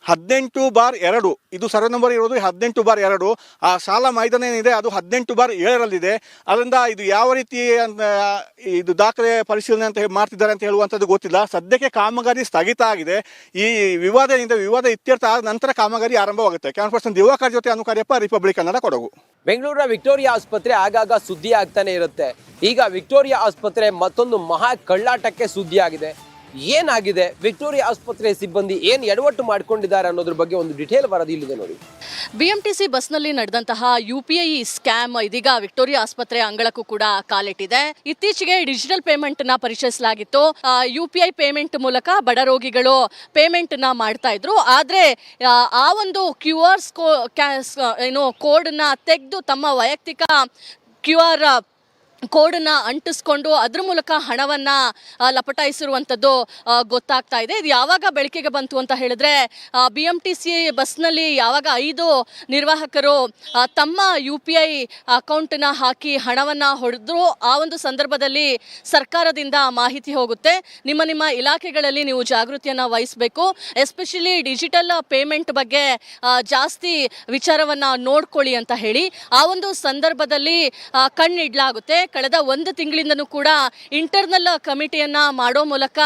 ಹದಿನೆಂಟು ಬಾರ್ ಎರಡು. ಇದು ಸರ್ವೆ ನಂಬರ್ ಇರೋದು ಹದಿನೆಂಟು ಬಾರ್ ಎರಡು. ಆ ಸಾಲ ಮೈದಾನ ಏನಿದೆ, ಅದು ಹದಿನೆಂಟು ಬಾರ್ ಏಳರಲ್ಲಿದೆ. ಅದರಿಂದ ಇದು ಯಾವ ರೀತಿ ಇದು ದಾಖಲೆ ಪರಿಶೀಲನೆ ಅಂತ ಮಾಡ್ತಿದ್ದಾರೆ ಅಂತ ಹೇಳುವಂಥದ್ದು ಗೊತ್ತಿಲ್ಲ. ಸದ್ಯಕ್ಕೆ ಕಾಮಗಾರಿ ಸ್ಥಗಿತ ಆಗಿದೆ. ಈ ವಿವಾದ ಏನಿದೆ, ವಿವಾದ ಇತ್ಯರ್ಥ ಆದ ನಂತರ ಕಾಮಗಾರಿ ಆರಂಭವಾಗುತ್ತೆ. ಕ್ಯಾನ್ ಪರ್ಸನ್ ದಿವಾಕರ್ ಜೊತೆ ಅನುಕಾರ್ಯಪ್ಪ ರಿಪಬ್ಲಿಕ್ ಕನ್ನಡ ಕೊಡಗು. ಬೆಂಗಳೂರಿನ ವಿಕ್ಟೋರಿಯಾ ಆಸ್ಪತ್ರೆ ಆಗಾಗ ಸುದ್ದಿ ಆಗ್ತಾನೆ ಇರುತ್ತೆ. ಈಗ ವಿಕ್ಟೋರಿಯಾ ಆಸ್ಪತ್ರೆ ಮತ್ತೊಂದು ಮಹಾ ಕಳ್ಳಾಟಕ್ಕೆ ಸುದ್ದಿಯಾಗಿದೆ. ಏನಾಗಿದೆ? ವಿಕ್ಟೋರಿಯಾ ಆಸ್ಪತ್ರೆ ಸಿಬ್ಬಂದಿ ಏನ್ ಎಡವಟ್ಟು ಮಾಡ್ಕೊಂಡಿದ್ದಾರೆ ಅನ್ನೋದ್ರ ಬಗ್ಗೆ ಒಂದು ಡಿಟೇಲ್ ವರದಿ ಇಲ್ಲಿದೆ ನೋಡಿ. ಬಿಎಂಟಿಸಿ ಬಸ್ನಲ್ಲಿ ನಡೆದಂತಹ ಯು ಪಿ ಐ ಸ್ಕ್ಯಾಮ್ ಇದೀಗ ವಿಕ್ಟೋರಿಯಾ ಆಸ್ಪತ್ರೆ ಅಂಗಳಕ್ಕೂ ಕೂಡ ಕಾಲಿಟ್ಟಿದೆ. ಇತ್ತೀಚೆಗೆ ಡಿಜಿಟಲ್ ಪೇಮೆಂಟ್ನ ಪರಿಚಯಿಸಲಾಗಿತ್ತು ಯು ಪಿ ಐ ಪೇಮೆಂಟ್ ಮೂಲಕ ಬಡ ರೋಗಿಗಳು ಪೇಮೆಂಟ್ನ ಮಾಡ್ತಾ ಇದ್ರು. ಆದ್ರೆ, ಆ ಒಂದು ಕ್ಯೂ ಆರ್ ಏನು ಕೋಡ್ನ ತೆಗೆದು ತಮ್ಮ ವೈಯಕ್ತಿಕ ಕ್ಯೂ ಆರ್ ಕೋಡನ್ನ ಅಂಟಿಸ್ಕೊಂಡು ಅದ್ರ ಮೂಲಕ ಹಣವನ್ನ ಲಪಟಾಯಿಸಿರುವಂಥದ್ದು ಗೊತ್ತಾಗ್ತಾ ಇದೆ. ಇದು ಯಾವಾಗ ಬೆಳಕಿಗೆ ಬಂತು ಅಂತ ಹೇಳಿದ್ರೆ ಬಿ ಎಂ ಟಿ ಸಿ ಬಸ್ನಲ್ಲಿ ಯಾವಾಗ ಐದು ನಿರ್ವಾಹಕರು ತಮ್ಮ ಯು ಪಿ ಐ ಅಕೌಂಟನ್ನ ಹಾಕಿ ಹಣವನ್ನ ಹೊಡೆದ್ರು, ಆ ಒಂದು ಸಂದರ್ಭದಲ್ಲಿ ಸರ್ಕಾರದಿಂದ ಮಾಹಿತಿ ಹೋಗುತ್ತೆ. ನಿಮ್ಮ ನಿಮ್ಮ ಇಲಾಖೆಗಳಲ್ಲಿ ನೀವು ಜಾಗೃತಿಯನ್ನ ವಹಿಸಬೇಕು. ಎಸ್ಪೆಷಲಿ ಡಿಜಿಟಲ್ ಪೇಮೆಂಟ್ ಬಗ್ಗೆ ಜಾಸ್ತಿ ವಿಚಾರವನ್ನ ನೋಡ್ಕೊಳ್ಳಿ ಅಂತ ಹೇಳಿ, ಆ ಒಂದು ಸಂದರ್ಭದಲ್ಲಿ ಕಣ್ಣಿಡ್ಲಾಗುತ್ತೆ. ಕಳೆದ ಒಂದು ತಿಂಗಳಿಂದನೂ ಕೂಡ ಇಂಟರ್ನಲ್ ಕಮಿಟಿಯನ್ನ ಮಾಡೋ ಮೂಲಕ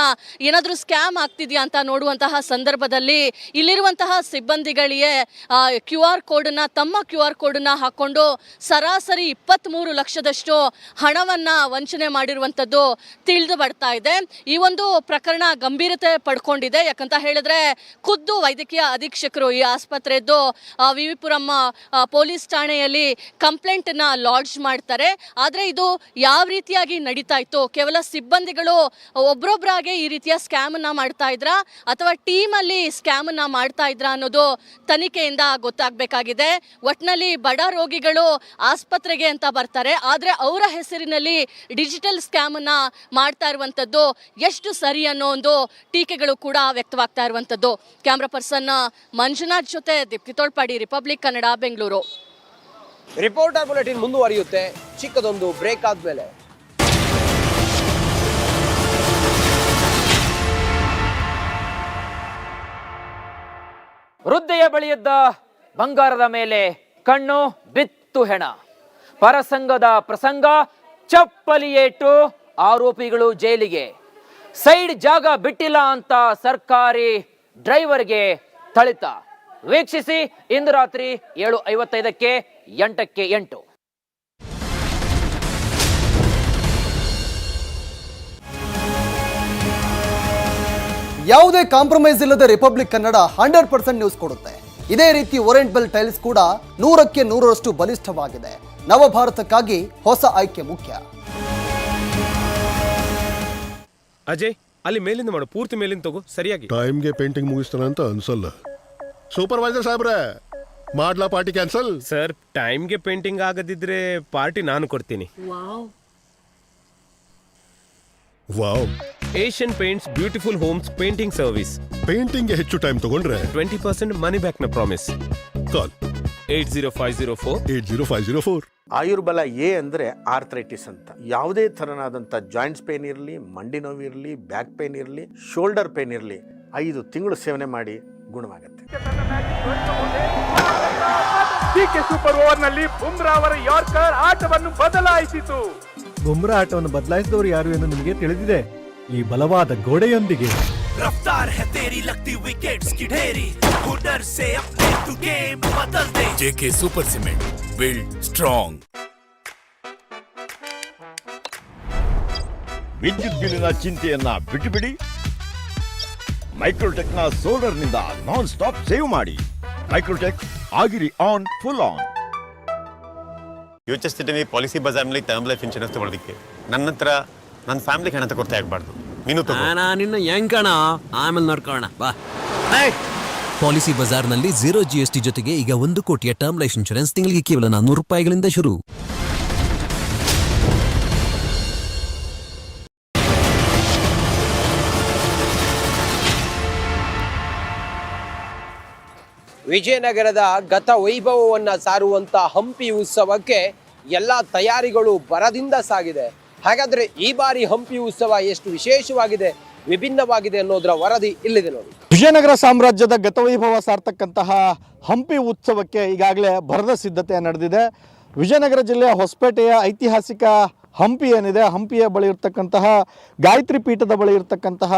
ಏನಾದರೂ ಸ್ಕ್ಯಾಮ್ ಆಗ್ತಿದೆಯಾ ಅಂತ ನೋಡುವಂತಹ ಸಂದರ್ಭದಲ್ಲಿ ಇಲ್ಲಿರುವಂತಹ ಸಿಬ್ಬಂದಿಗಳಿಗೆ ಕ್ಯೂ ಆರ್ ಕೋಡನ್ನು, ತಮ್ಮ ಕ್ಯೂ ಆರ್ ಕೋಡನ್ನು ಹಾಕೊಂಡು ಸರಾಸರಿ ಇಪ್ಪತ್ತ್ಮೂರು ಲಕ್ಷದಷ್ಟು ಹಣವನ್ನು ವಂಚನೆ ಮಾಡಿರುವಂಥದ್ದು ತಿಳಿದು ಬರ್ತಾ ಇದೆ. ಈ ಒಂದು ಪ್ರಕರಣ ಗಂಭೀರತೆ ಪಡ್ಕೊಂಡಿದೆ. ಯಾಕಂತ ಹೇಳಿದ್ರೆ ಖುದ್ದು ವೈದ್ಯಕೀಯ ಅಧೀಕ್ಷಕರು ಈ ಆಸ್ಪತ್ರೆದ್ದು ವಿ ವಿಪುರಮ್ಮ ಪೊಲೀಸ್ ಠಾಣೆಯಲ್ಲಿ ಕಂಪ್ಲೇಂಟನ್ನು ಲಾಡ್ಜ್ ಮಾಡ್ತಾರೆ. ಆದರೆ ಇದು ಯಾವ ರೀತಿಯಾಗಿ ನಡೀತಾ ಇತ್ತು? ಕೇವಲ ಸಿಬ್ಬಂದಿಗಳು ಒಬ್ರೊಬ್ರಾಗೆ ಈ ರೀತಿಯ ಸ್ಕ್ಯಾಮನ್ನು ಮಾಡ್ತಾ ಇದ್ರಾ? ಅಥವಾ ಟೀಮಲ್ಲಿ ಸ್ಕ್ಯಾಮನ್ನು ಮಾಡ್ತಾ ಇದ್ರಾ ಅನ್ನೋದು ತನಿಖೆಯಿಂದ ಗೊತ್ತಾಗಬೇಕಾಗಿದೆ. ಒಟ್ಟಿನಲ್ಲಿ ಬಡ ರೋಗಿಗಳು ಆಸ್ಪತ್ರೆಗೆ ಅಂತ ಬರ್ತಾರೆ. ಆದರೆ ಅವರ ಹೆಸರಿನಲ್ಲಿ ಡಿಜಿಟಲ್ ಸ್ಕ್ಯಾಮನ್ನು ಮಾಡ್ತಾ ಇರುವಂಥದ್ದು ಎಷ್ಟು ಸರಿ ಅನ್ನೋ ಒಂದು ಟೀಕೆಗಳು ಕೂಡ ವ್ಯಕ್ತವಾಗ್ತಾ ಇರುವಂಥದ್ದು. ಕ್ಯಾಮ್ರಾ ಪರ್ಸನ್ ಮಂಜುನಾಥ್ ಜೊತೆ Deepti Tolpadi Republic Kannada Bengaluru reporter bulletin ಮುಂದುವರಿಯುತ್ತೆ. ಚಿಕ್ಕದೊಂದು ಬ್ರೇಕ್ ಆದ್ಮೇಲೆ. ವೃದ್ಧೆಯ ಬಳಿಯಿದ್ದ ಬಂಗಾರದ ಮೇಲೆ ಕಣ್ಣು ಬಿತ್ತು ಹೆಣ. ಪರಸಂಗದ ಪ್ರಸಂಗ ಚಪ್ಪಲಿಯೇಟು ಆರೋಪಿಗಳು ಜೈಲಿಗೆ. ಸೈಡ್ ಜಾಗ ಬಿಟ್ಟಿಲ್ಲ ಅಂತ ಸರ್ಕಾರಿ ಡ್ರೈವರ್ಗೆ ಥಳಿತ. ವೀಕ್ಷಿಸಿ ಇಂದು ರಾತ್ರಿ ಏಳು ಐವತ್ತೈದಕ್ಕೆ ಎಂಟಕ್ಕೆ ಎಂಟು. ಯಾವುದೇ ಕಾಂಪ್ರಮೈಸ್ ಇಲ್ಲದೆ Republic Kannada hundred percent news ಕೊಡುತ್ತೆ. ಇದೇ ರೀತಿ ಓರೆಂಟ್ ಬೆಲ್ ಟೈಲ್ಸ್ ಕೂಡ ನೂರಕ್ಕೆ ನೂರರಷ್ಟು ಬಲಿಷ್ಠವಾಗಿದೆ. ನವಭಾರತಕ್ಕಾಗಿ ಹೊಸ ಆಯ್ಕೆ ಮುಖ್ಯ. ಅಜಯ್ ಅಲ್ಲಿ ಮೇಲಿಂದ ಮಾಡು ಪೂರ್ತಿ ಮೇಲಿಂದ ತಗೋ ಸರಿಯಾಗಿ. ಟೈಮ್ಗೆ ಪೇಂಟಿಂಗ್ ಮುಗಿಸ್ತಾನೆ ಅಂತ ಅನ್ಸಲ್ಲ. ಸೂಪರ್ವೈಸರ್ ಸಾಹೇಬ್ರೆ ಮಾಡ್ಲಾ ಪಾರ್ಟಿ ಕ್ಯಾನ್ಸಲ್? ಸರ್ ಟೈಮ್ಗೆ ಪೇಂಟಿಂಗ್ ಆಗದಿದ್ರೆ ಪಾರ್ಟಿ ನಾನು ಕೊಡ್ತೀನಿ. Wow. Asian Paints beautiful homes painting service. Painting ಹೆಚ್ಚು ಟೈಮ್ ತಗೊಂಡ್ರೆ? Twenty percent money ಬ್ಯಾಕ್ನ promise. Call. Eight zero five zero four. Eight zero five zero four. Ayurbala A ಅಂದರೆ arthritis ಅಂತ. ಯಾವುದೇ ಥರನಾದಂಥ ಜಾಯಿಂಟ್ಸ್ ಪೇನ್ ಇರಲಿ ಮಂಡಿ ನೋವು ಇರಲಿ ಬ್ಯಾಕ್ ಪೇನ್ ಇರಲಿ ಶೋಲ್ಡರ್ ಪೇನ್ ಇರಲಿ ಐದು ತಿಂಗಳು ಸೇವನೆ ಮಾಡಿ ಗುಣವಾಗುತ್ತೆ ಸೂಪರ್ ಓವರ್ ನಲ್ಲಿ ಬುಮ್ರಾ ಅವರ ಯಾರ್ಕರ್ ಆಟವನ್ನು ಬದಲಾಯಿಸಿತು ಬುಮ್ರಾ ಆಟವನ್ನು ಬದಲಾಯಿಸಿದವರು ಯಾರು ಎಂದು ನಿಮಗೆ ತಿಳಿದಿದೆ ಈ ಬಲವಾದ ಗೋಡೆಯೊಂದಿಗೆ रफ्तार है तेरी लगती विकेट्स की ढेरी हुनर से अपने तू गेम बदल दे JK super cement build strong ವಿದ್ಯುತ್ ಬಿಲ್ಲಿನ ಚಿಂತೆಯನ್ನ ಬಿಟ್ಟುಬಿಡಿ ಮೈಕ್ರೋಟೆಕ್ನ ಸೋಲರ್ನಿಂದ ನಾನ್ ಸ್ಟಾಪ್ ಸೇವ್ ಮಾಡಿ. ಮೈಕ್ರೋಟೆಕ್ ಆಗಿರಿ ಆನ್ ಫುಲ್ ಆನ್. ಯೋಚಿಸ್ತಿದ್ದೀನಿ ಪಾಲಿಸಿ ಬಜಾರ್ನಲ್ಲಿ ಟರ್ಮ್ ಲೈಫ್ ಇನ್ಶೂರೆನ್ಸ್ ತಗೊಳ್ಳೋದಕ್ಕೆ ನನ್ನ ಹತ್ರ ನನ್ನ ಫ್ಯಾಮಿಲಿ ಹಣ ಕೊಡ್ತಾ ಆಗಬಾರ್ದು. ನೀನು ನಿನ್ನ ನಿನ್ನ ಕಣ? ಆಮೇಲೆ ನೋಡ್ಕೋಣ ಬಾ. ಪಾಲಿಸಿ ಬಜಾರ್ನಲ್ಲಿ ಜೀರೋ ಟಿ ಜೊತೆಗೆ ಈಗ ಒಂದು ಕೋಟಿಯ ಟರ್ಮ್ ಲೈಫ್ ಇನ್ಶೂರೆನ್ಸ್ ತಿಂಗಳಿಗೆ ಕೇವಲ ನಾನ್ನೂರು ರೂಪಾಯಿಗಳಿಂದ ಶುರು. ವಿಜಯನಗರದ ಗತ ವೈಭವವನ್ನು ಸಾರುವಂತ ಹಂಪಿ ಉತ್ಸವಕ್ಕೆ ಎಲ್ಲ ತಯಾರಿಗಳು ಬರದಿಂದ ಸಾಗಿದೆ. ಹಾಗಾದ್ರೆ ಈ ಬಾರಿ ಹಂಪಿ ಉತ್ಸವ ಎಷ್ಟು ವಿಶೇಷವಾಗಿದೆ, ವಿಭಿನ್ನವಾಗಿದೆ ಅನ್ನೋದರ ವರದಿ ಇಲ್ಲಿದೆ ನೋಡಿ. ವಿಜಯನಗರ ಸಾಮ್ರಾಜ್ಯದ ಗತವೈಭವ ಸಾರ್ತಕ್ಕಂತಹ ಹಂಪಿ ಉತ್ಸವಕ್ಕೆ ಈಗಾಗಲೇ ಭರದ ಸಿದ್ಧತೆ ನಡೆದಿದೆ. ವಿಜಯನಗರ ಜಿಲ್ಲೆಯ ಹೊಸಪೇಟೆಯ ಐತಿಹಾಸಿಕ ಹಂಪಿ ಏನಿದೆ, ಹಂಪಿಯ ಬಳಿ ಇರ್ತಕ್ಕಂತಹ ಗಾಯತ್ರಿ ಪೀಠದ ಬಳಿ ಇರ್ತಕ್ಕಂತಹ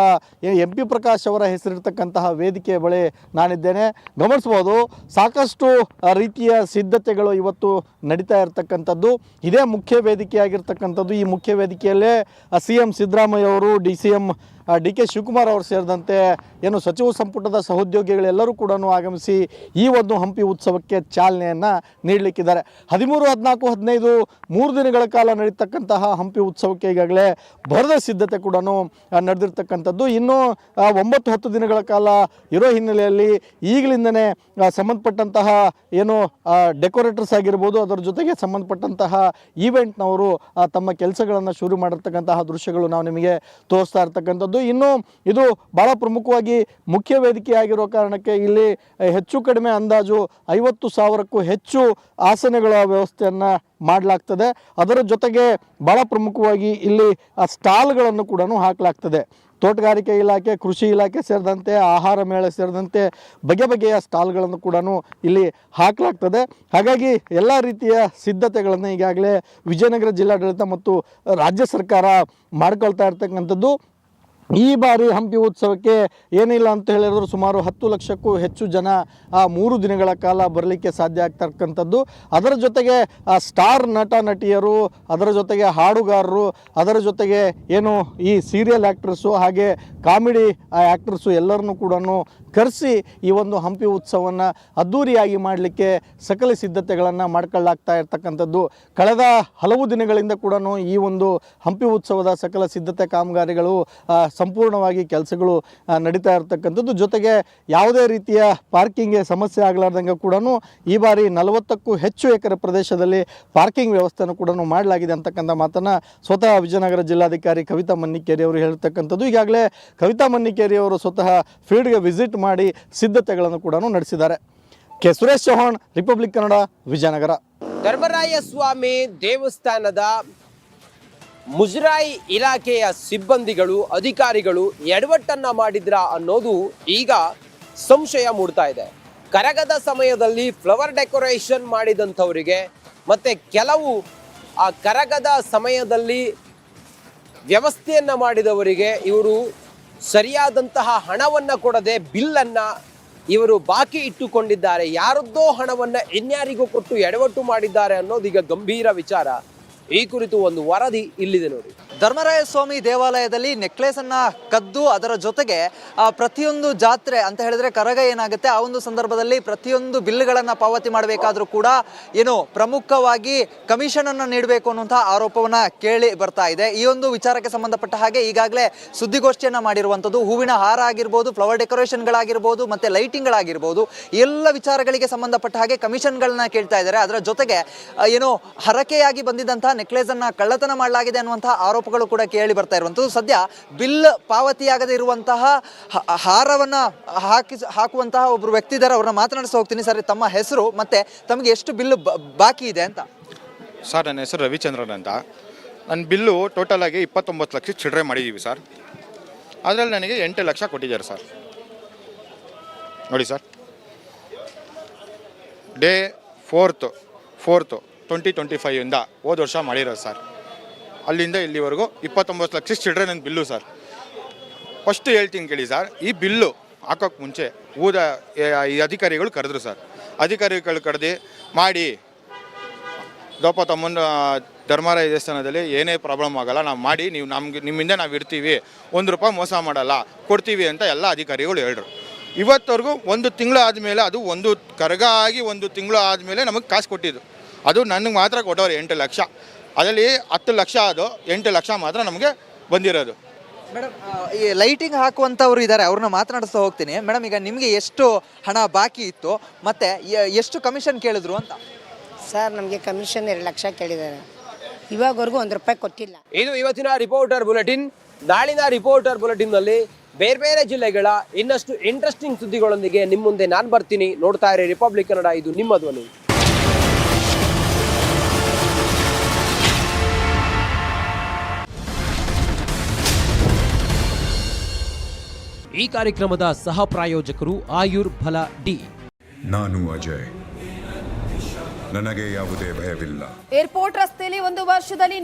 ಎಂ ಪಿ ಪ್ರಕಾಶ್ ಅವರ ಹೆಸರಿರ್ತಕ್ಕಂತಹ ವೇದಿಕೆಯ ಬಳಿ ನಾನಿದ್ದೇನೆ. ಗಮನಿಸ್ಬೋದು ಸಾಕಷ್ಟು ರೀತಿಯ ಸಿದ್ಧತೆಗಳು ಇವತ್ತು ನಡೀತಾ ಇರತಕ್ಕಂಥದ್ದು. ಇದೇ ಮುಖ್ಯ ವೇದಿಕೆಯಾಗಿರ್ತಕ್ಕಂಥದ್ದು. ಈ ಮುಖ್ಯ ವೇದಿಕೆಯಲ್ಲೇ ಸಿ ಎಂ ಸಿದ್ದರಾಮಯ್ಯ ಅವರು, D C M D K Shivakumar ಅವರು ಸೇರಿದಂತೆ ಏನು ಸಚಿವ ಸಂಪುಟದ ಸಹೋದ್ಯೋಗಿಗಳೆಲ್ಲರೂ ಕೂಡ ಆಗಮಿಸಿ ಈ ಒಂದು ಹಂಪಿ ಉತ್ಸವಕ್ಕೆ ಚಾಲನೆಯನ್ನು ನೀಡಲಿಕ್ಕಿದ್ದಾರೆ. ಹದಿಮೂರು, ಹದಿನಾಲ್ಕು, ಹದಿನೈದು, ಮೂರು ದಿನಗಳ ಕಾಲ ನಡೀತಕ್ಕಂತಹ ಹಂಪಿ ಉತ್ಸವಕ್ಕೆ ಈಗಾಗಲೇ ಭರದ ಸಿದ್ಧತೆ ಕೂಡ ನಡೆದಿರ್ತಕ್ಕಂಥದ್ದು. ಇನ್ನೂ ಒಂಬತ್ತು, ಹತ್ತು ದಿನಗಳ ಕಾಲ ಇರೋ ಹಿನ್ನೆಲೆಯಲ್ಲಿ ಈಗಲಿಂದನೇ ಸಂಬಂಧಪಟ್ಟಂತಹ ಏನು ಡೆಕೋರೇಟರ್ಸ್ ಆಗಿರ್ಬೋದು, ಅದರ ಜೊತೆಗೆ ಸಂಬಂಧಪಟ್ಟಂತಹ ಈವೆಂಟ್ನವರು ತಮ್ಮ ಕೆಲಸಗಳನ್ನು ಶುರು ಮಾಡಿರ್ತಕ್ಕಂತಹ ದೃಶ್ಯಗಳು ನಾವು ನಿಮಗೆ ತೋರಿಸ್ತಾ ಇರ್ತಕ್ಕಂಥದ್ದು. ಇನ್ನು ಇದು ಭಾಳ ಪ್ರಮುಖವಾಗಿ ಮುಖ್ಯ ವೇದಿಕೆ ಆಗಿರೋ ಕಾರಣಕ್ಕೆ ಇಲ್ಲಿ ಹೆಚ್ಚು ಕಡಿಮೆ ಅಂದಾಜು ಐವತ್ತು ಸಾವಿರಕ್ಕೂ ಹೆಚ್ಚು ಆಸನಗಳ ವ್ಯವಸ್ಥೆಯನ್ನು ಮಾಡಲಾಗ್ತದೆ. ಅದರ ಜೊತೆಗೆ ಭಾಳ ಪ್ರಮುಖವಾಗಿ ಇಲ್ಲಿ, ಆ, ಸ್ಟಾಲ್ಗಳನ್ನು ಕೂಡ ಹಾಕಲಾಗ್ತದೆ. ತೋಟಗಾರಿಕೆ ಇಲಾಖೆ, ಕೃಷಿ ಇಲಾಖೆ ಸೇರಿದಂತೆ, ಆಹಾರ ಮೇಳ ಸೇರಿದಂತೆ ಬಗೆ ಬಗೆಯ ಸ್ಟಾಲ್ಗಳನ್ನು ಕೂಡ ಇಲ್ಲಿ ಹಾಕಲಾಗ್ತದೆ. ಹಾಗಾಗಿ ಎಲ್ಲ ರೀತಿಯ ಸಿದ್ಧತೆಗಳನ್ನು ಈಗಾಗಲೇ ವಿಜಯನಗರ ಜಿಲ್ಲಾಡಳಿತ ಮತ್ತು ರಾಜ್ಯ ಸರ್ಕಾರ ಮಾಡ್ಕೊಳ್ತಾ ಇರ್ತಕ್ಕಂಥದ್ದು. ಈ ಬಾರಿ ಹಂಪಿ ಉತ್ಸವಕ್ಕೆ ಏನಿಲ್ಲ ಅಂತ ಹೇಳಿದ್ರು ಸುಮಾರು ಹತ್ತು ಲಕ್ಷಕ್ಕೂ ಹೆಚ್ಚು ಜನ ಆ ಮೂರು ದಿನಗಳ ಕಾಲ ಬರಲಿಕ್ಕೆ ಸಾಧ್ಯ ಆಗ್ತಕ್ಕಂಥದ್ದು. ಅದರ ಜೊತೆಗೆ ಆ ಸ್ಟಾರ್ ನಟ ನಟಿಯರು, ಅದರ ಜೊತೆಗೆ ಹಾಡುಗಾರರು, ಅದರ ಜೊತೆಗೆ ಏನು ಈ ಸೀರಿಯಲ್ ಆ್ಯಕ್ಟ್ರಸ್ಸು ಹಾಗೆ ಕಾಮಿಡಿ ಆ್ಯಕ್ಟ್ರಸ್ಸು ಎಲ್ಲರನ್ನೂ ಕೂಡ ಕರೆಸಿ ಈ ಒಂದು ಹಂಪಿ ಉತ್ಸವವನ್ನು ಅದ್ದೂರಿಯಾಗಿ ಮಾಡಲಿಕ್ಕೆ ಸಕಲ ಸಿದ್ಧತೆಗಳನ್ನು ಮಾಡ್ಕೊಳ್ಳಾಗ್ತಾ ಇರ್ತಕ್ಕಂಥದ್ದು. ಕಳೆದ ಹಲವು ದಿನಗಳಿಂದ ಕೂಡ ಈ ಒಂದು ಹಂಪಿ ಉತ್ಸವದ ಸಕಲ ಸಿದ್ಧತೆ ಕಾಮಗಾರಿಗಳು ಸಂಪೂರ್ಣವಾಗಿ ಕೆಲಸಗಳು ನಡೀತಾ ಇರತಕ್ಕಂಥದ್ದು. ಜೊತೆಗೆ ಯಾವುದೇ ರೀತಿಯ ಪಾರ್ಕಿಂಗ್ಗೆ ಸಮಸ್ಯೆ ಆಗಲಾರ್ದಂಗೆ ಕೂಡ ಈ ಬಾರಿ ನಲವತ್ತಕ್ಕೂ ಹೆಚ್ಚು ಎಕರೆ ಪ್ರದೇಶದಲ್ಲಿ ಪಾರ್ಕಿಂಗ್ ವ್ಯವಸ್ಥೆಯನ್ನು ಕೂಡ ಮಾಡಲಾಗಿದೆ ಅಂತಕ್ಕಂಥ ಮಾತನ್ನು ಸ್ವತಃ ವಿಜಯನಗರ ಜಿಲ್ಲಾಧಿಕಾರಿ ಕವಿತಾ ಮನ್ನಿಕೇರಿ ಅವರು ಹೇಳ್ತಕ್ಕಂಥದ್ದು. ಈಗಾಗಲೇ ಕವಿತಾ ಮನ್ನಿಕೇರಿ ಅವರು ಸ್ವತಃ ಫೀಲ್ಡ್ಗೆ ವಿಸಿಟ್ ಮಾಡಿ ಸಿದ್ಧತೆಗಳನ್ನು ಕೂಡ ನಡೆಸಿದ್ದಾರೆ. ಕೆ. ಸುರೇಶ್ ಚೌಹಾಣ್, ರಿಪಬ್ಲಿಕ್ ಕನ್ನಡ, ವಿಜಯನಗರ. ಧರ್ಮರಾಯ ಸ್ವಾಮಿ ದೇವಸ್ಥಾನದ ಮುಜರಾಯಿ ಇಲಾಖೆಯ ಸಿಬ್ಬಂದಿಗಳು, ಅಧಿಕಾರಿಗಳು ಎಡವಟ್ಟನ್ನ ಮಾಡಿದ್ರ ಅನ್ನೋದು ಈಗ ಸಂಶಯ ಮೂಡ್ತಾ ಇದೆ. ಕರಗದ ಸಮಯದಲ್ಲಿ ಫ್ಲವರ್ ಡೆಕೋರೇಷನ್ ಮಾಡಿದಂಥವರಿಗೆ ಮತ್ತೆ ಕೆಲವು ಆ ಕರಗದ ಸಮಯದಲ್ಲಿ ವ್ಯವಸ್ಥೆಯನ್ನ ಮಾಡಿದವರಿಗೆ ಇವರು ಸರಿಯಾದಂತಹ ಹಣವನ್ನ ಕೊಡದೆ ಬಿಲ್ಲನ್ನ ಇವರು ಬಾಕಿ ಇಟ್ಟುಕೊಂಡಿದ್ದಾರೆ. ಯಾರದ್ದೋ ಹಣವನ್ನ ಇನ್ಯಾರಿಗೂ ಕೊಟ್ಟು ಎಡವಟ್ಟು ಮಾಡಿದ್ದಾರೆ ಅನ್ನೋದು ಈಗ ಗಂಭೀರ ವಿಚಾರ. ಈ ಕುರಿತು ಒಂದು ವರದಿ ಇಲ್ಲಿದೆ ನೋಡಿ. ಧರ್ಮರಾಯ ಸ್ವಾಮಿ ದೇವಾಲಯದಲ್ಲಿ ನೆಕ್ಲೆಸ್ ಅನ್ನ ಕದ್ದು ಅದರ ಜೊತೆಗೆ ಪ್ರತಿಯೊಂದು ಜಾತ್ರೆ ಅಂತ ಹೇಳಿದ್ರೆ ಕರಗ ಏನಾಗುತ್ತೆ, ಆ ಒಂದು ಸಂದರ್ಭದಲ್ಲಿ ಪ್ರತಿಯೊಂದು ಬಿಲ್ಗಳನ್ನ ಪಾವತಿ ಮಾಡಬೇಕಾದ್ರೂ ಕೂಡ ಏನು ಪ್ರಮುಖವಾಗಿ ಕಮಿಷನ್ ಅನ್ನ ನೀಡಬೇಕು ಅನ್ನುವಂತಹ ಆರೋಪವನ್ನ ಕೇಳಿ ಬರ್ತಾ ಇದೆ. ಈ ಒಂದು ವಿಚಾರಕ್ಕೆ ಸಂಬಂಧಪಟ್ಟ ಹಾಗೆ ಈಗಾಗಲೇ ಸುದ್ದಿಗೋಷ್ಠಿಯನ್ನ ಮಾಡಿರುವಂಥದ್ದು, ಹೂವಿನ ಹಾರ ಆಗಿರ್ಬೋದು ಫ್ಲವರ್ ಡೆಕೋರೇಷನ್ಗಳಾಗಿರ್ಬೋದು ಮತ್ತೆ ಲೈಟಿಂಗ್ಗಳಾಗಿರ್ಬೋದು ಎಲ್ಲ ವಿಚಾರಗಳಿಗೆ ಸಂಬಂಧಪಟ್ಟ ಹಾಗೆ ಕಮಿಷನ್ಗಳನ್ನ ಕೇಳ್ತಾ ಇದ್ದಾರೆ. ಅದರ ಜೊತೆಗೆ ಏನು ಹರಕೆಯಾಗಿ ಬಂದಿದ್ದಂತಹ ನೆಕ್ಲೆಸ್ ಅನ್ನ ಕಳ್ಳತನ ಮಾಡಲಾಗಿದೆ ಅನ್ನುವಂತಹ ಆರೋಪಗಳು ಕೂಡ ಕೇಳಿ ಬರ್ತಾ ಇರುವಂಥದ್ದು. ಸದ್ಯ ಬಿಲ್ ಪಾವತಿಯಾಗದೇ ಇರುವಂತಹ ಹಾರವನ್ನ ಹಾಕಿ ಹಾಕುವಂತಹ ಒಬ್ಬರು ವ್ಯಕ್ತಿ ಇದ್ದಾರೆ, ಅವ್ರನ್ನ ಮಾತನಾಡಿಸಿ ಹೋಗ್ತೀನಿ ಸರ್. ತಮ್ಮ ಹೆಸರು ಮತ್ತೆ ತಮಗೆ ಎಷ್ಟು ಬಿಲ್ ಬಾಕಿ ಇದೆ ಅಂತ? ಸರ್, ನನ್ನ ಹೆಸರು ರವಿಚಂದ್ರನ್ ಅಂತ. ನನ್ನ ಬಿಲ್ಲು ಟೋಟಲ್ ಆಗಿ ಇಪ್ಪತ್ತೊಂಬತ್ತು ಲಕ್ಷ ಚಿಡ್ರೆ ಮಾಡಿದ್ದೀವಿ ಸರ್. ಅದರಲ್ಲಿ ನನಗೆ ಎಂಟು ಲಕ್ಷ ಕೊಟ್ಟಿದ್ದಾರೆ ಸರ್. ನೋಡಿ sir. Day fourth fourth. Twenty twenty ಫೈವಿಂದ ಹೋದ ವರ್ಷ ಮಾಡಿರೋದು ಸರ್. ಅಲ್ಲಿಂದ ಇಲ್ಲಿವರೆಗೂ ಇಪ್ಪತ್ತೊಂಬತ್ತು ಲಕ್ಷ ಚಿಲ್ಡ್ರನ್ ನನ್ನ ಬಿಲ್ಲು ಸರ್. ಫಸ್ಟ್ ಹೇಳ್ತೀನಿ ಕೇಳಿ ಸರ್, ಈ ಬಿಲ್ಲು ಹಾಕೋಕ್ಕೆ ಮುಂಚೆ ಊದ ಈ ಅಧಿಕಾರಿಗಳು ಕರೆದ್ರು ಸರ್. ಅಧಿಕಾರಿಗಳು ಕರೆದು ಮಾಡಿ ದೋಪ ತಮ್ಮನ ಧರ್ಮರಾಯ ದೇವಸ್ಥಾನದಲ್ಲಿ ಏನೇ ಪ್ರಾಬ್ಲಮ್ ಆಗೋಲ್ಲ, ನಾವು ಮಾಡಿ, ನೀವು ನಮ್ಗೆ, ನಿಮ್ಮಿಂದ ನಾವು ಇರ್ತೀವಿ, ಒಂದು ರೂಪಾಯಿ ಮೋಸ ಮಾಡಲ್ಲ, ಕೊಡ್ತೀವಿ ಅಂತ ಎಲ್ಲ ಅಧಿಕಾರಿಗಳು ಹೇಳ್ರು. ಇವತ್ತವರೆಗೂ ಒಂದು ತಿಂಗಳು ಆದಮೇಲೆ ಅದು ಒಂದು ಕರಗ ಆಗಿ ಒಂದು ತಿಂಗಳು ಆದಮೇಲೆ ನಮಗೆ ಕಾಸು ಕೊಟ್ಟಿದ್ದು. ಅದು ನನಗೆ ಮಾತ್ರ ಕೊಟ್ಟವ್ರೆ ಎಂಟು ಲಕ್ಷ. ಅದರಲ್ಲಿ ಹತ್ತು ಲಕ್ಷ ಅದು ಎಂಟು ಲಕ್ಷ ಮಾತ್ರ ನಮಗೆ ಬಂದಿರೋದು. ಮೇಡಮ್ ಈ ಲೈಟಿಂಗ್ ಹಾಕುವಂಥವ್ರು ಇದ್ದಾರೆ ಅವ್ರನ್ನ ಮಾತನಾಡಿಸ್ತಾ ಹೋಗ್ತೀನಿ. ಮೇಡಮ್ ಈಗ ನಿಮಗೆ ಎಷ್ಟು ಹಣ ಬಾಕಿ ಇತ್ತು ಮತ್ತು ಎಷ್ಟು ಕಮಿಷನ್ ಕೇಳಿದ್ರು ಅಂತ? ಸರ್ ನಮಗೆ ಕಮಿಷನ್ ಎರಡು ಲಕ್ಷ ಕೇಳಿದ್ದಾರೆ. ಇವಾಗವರೆಗೂ ಒಂದು ರೂಪಾಯಿ ಕೊಟ್ಟಿಲ್ಲ. ಇದು ಇವತ್ತಿನ ರಿಪೋರ್ಟರ್ ಬುಲೆಟಿನ್ ನಾಳಿನ ರಿಪೋರ್ಟರ್ ಬುಲೆಟಿನ್ನಲ್ಲಿ ಬೇರೆ ಬೇರೆ ಜಿಲ್ಲೆಗಳ ಇನ್ನಷ್ಟು ಇಂಟ್ರೆಸ್ಟಿಂಗ್ ಸುದ್ದಿಗಳೊಂದಿಗೆ ನಿಮ್ಮ ಮುಂದೆ ನಾನು ಬರ್ತೀನಿ. ನೋಡ್ತಾ ಇರಿ ರಿಪಬ್ಲಿಕ್ ಕನ್ನಡ ಇದು ನಿಮ್ಮ ಧ್ವನಿ. ಈ ಕಾರ್ಯಕ್ರಮದ ಸಹ ಪ್ರಾಯೋಜಕರು ಆಯುರ್ ಫಲ ಡಿ. ನಾನು ಅಜಯ್. ನನಗೆ ಯಾವುದೇ ಭಯವಿಲ್ಲ. ಏರ್ಪೋರ್ಟ್ ರಸ್ತೆಯಲ್ಲಿ ಒಂದು ವರ್ಷದಲ್ಲಿ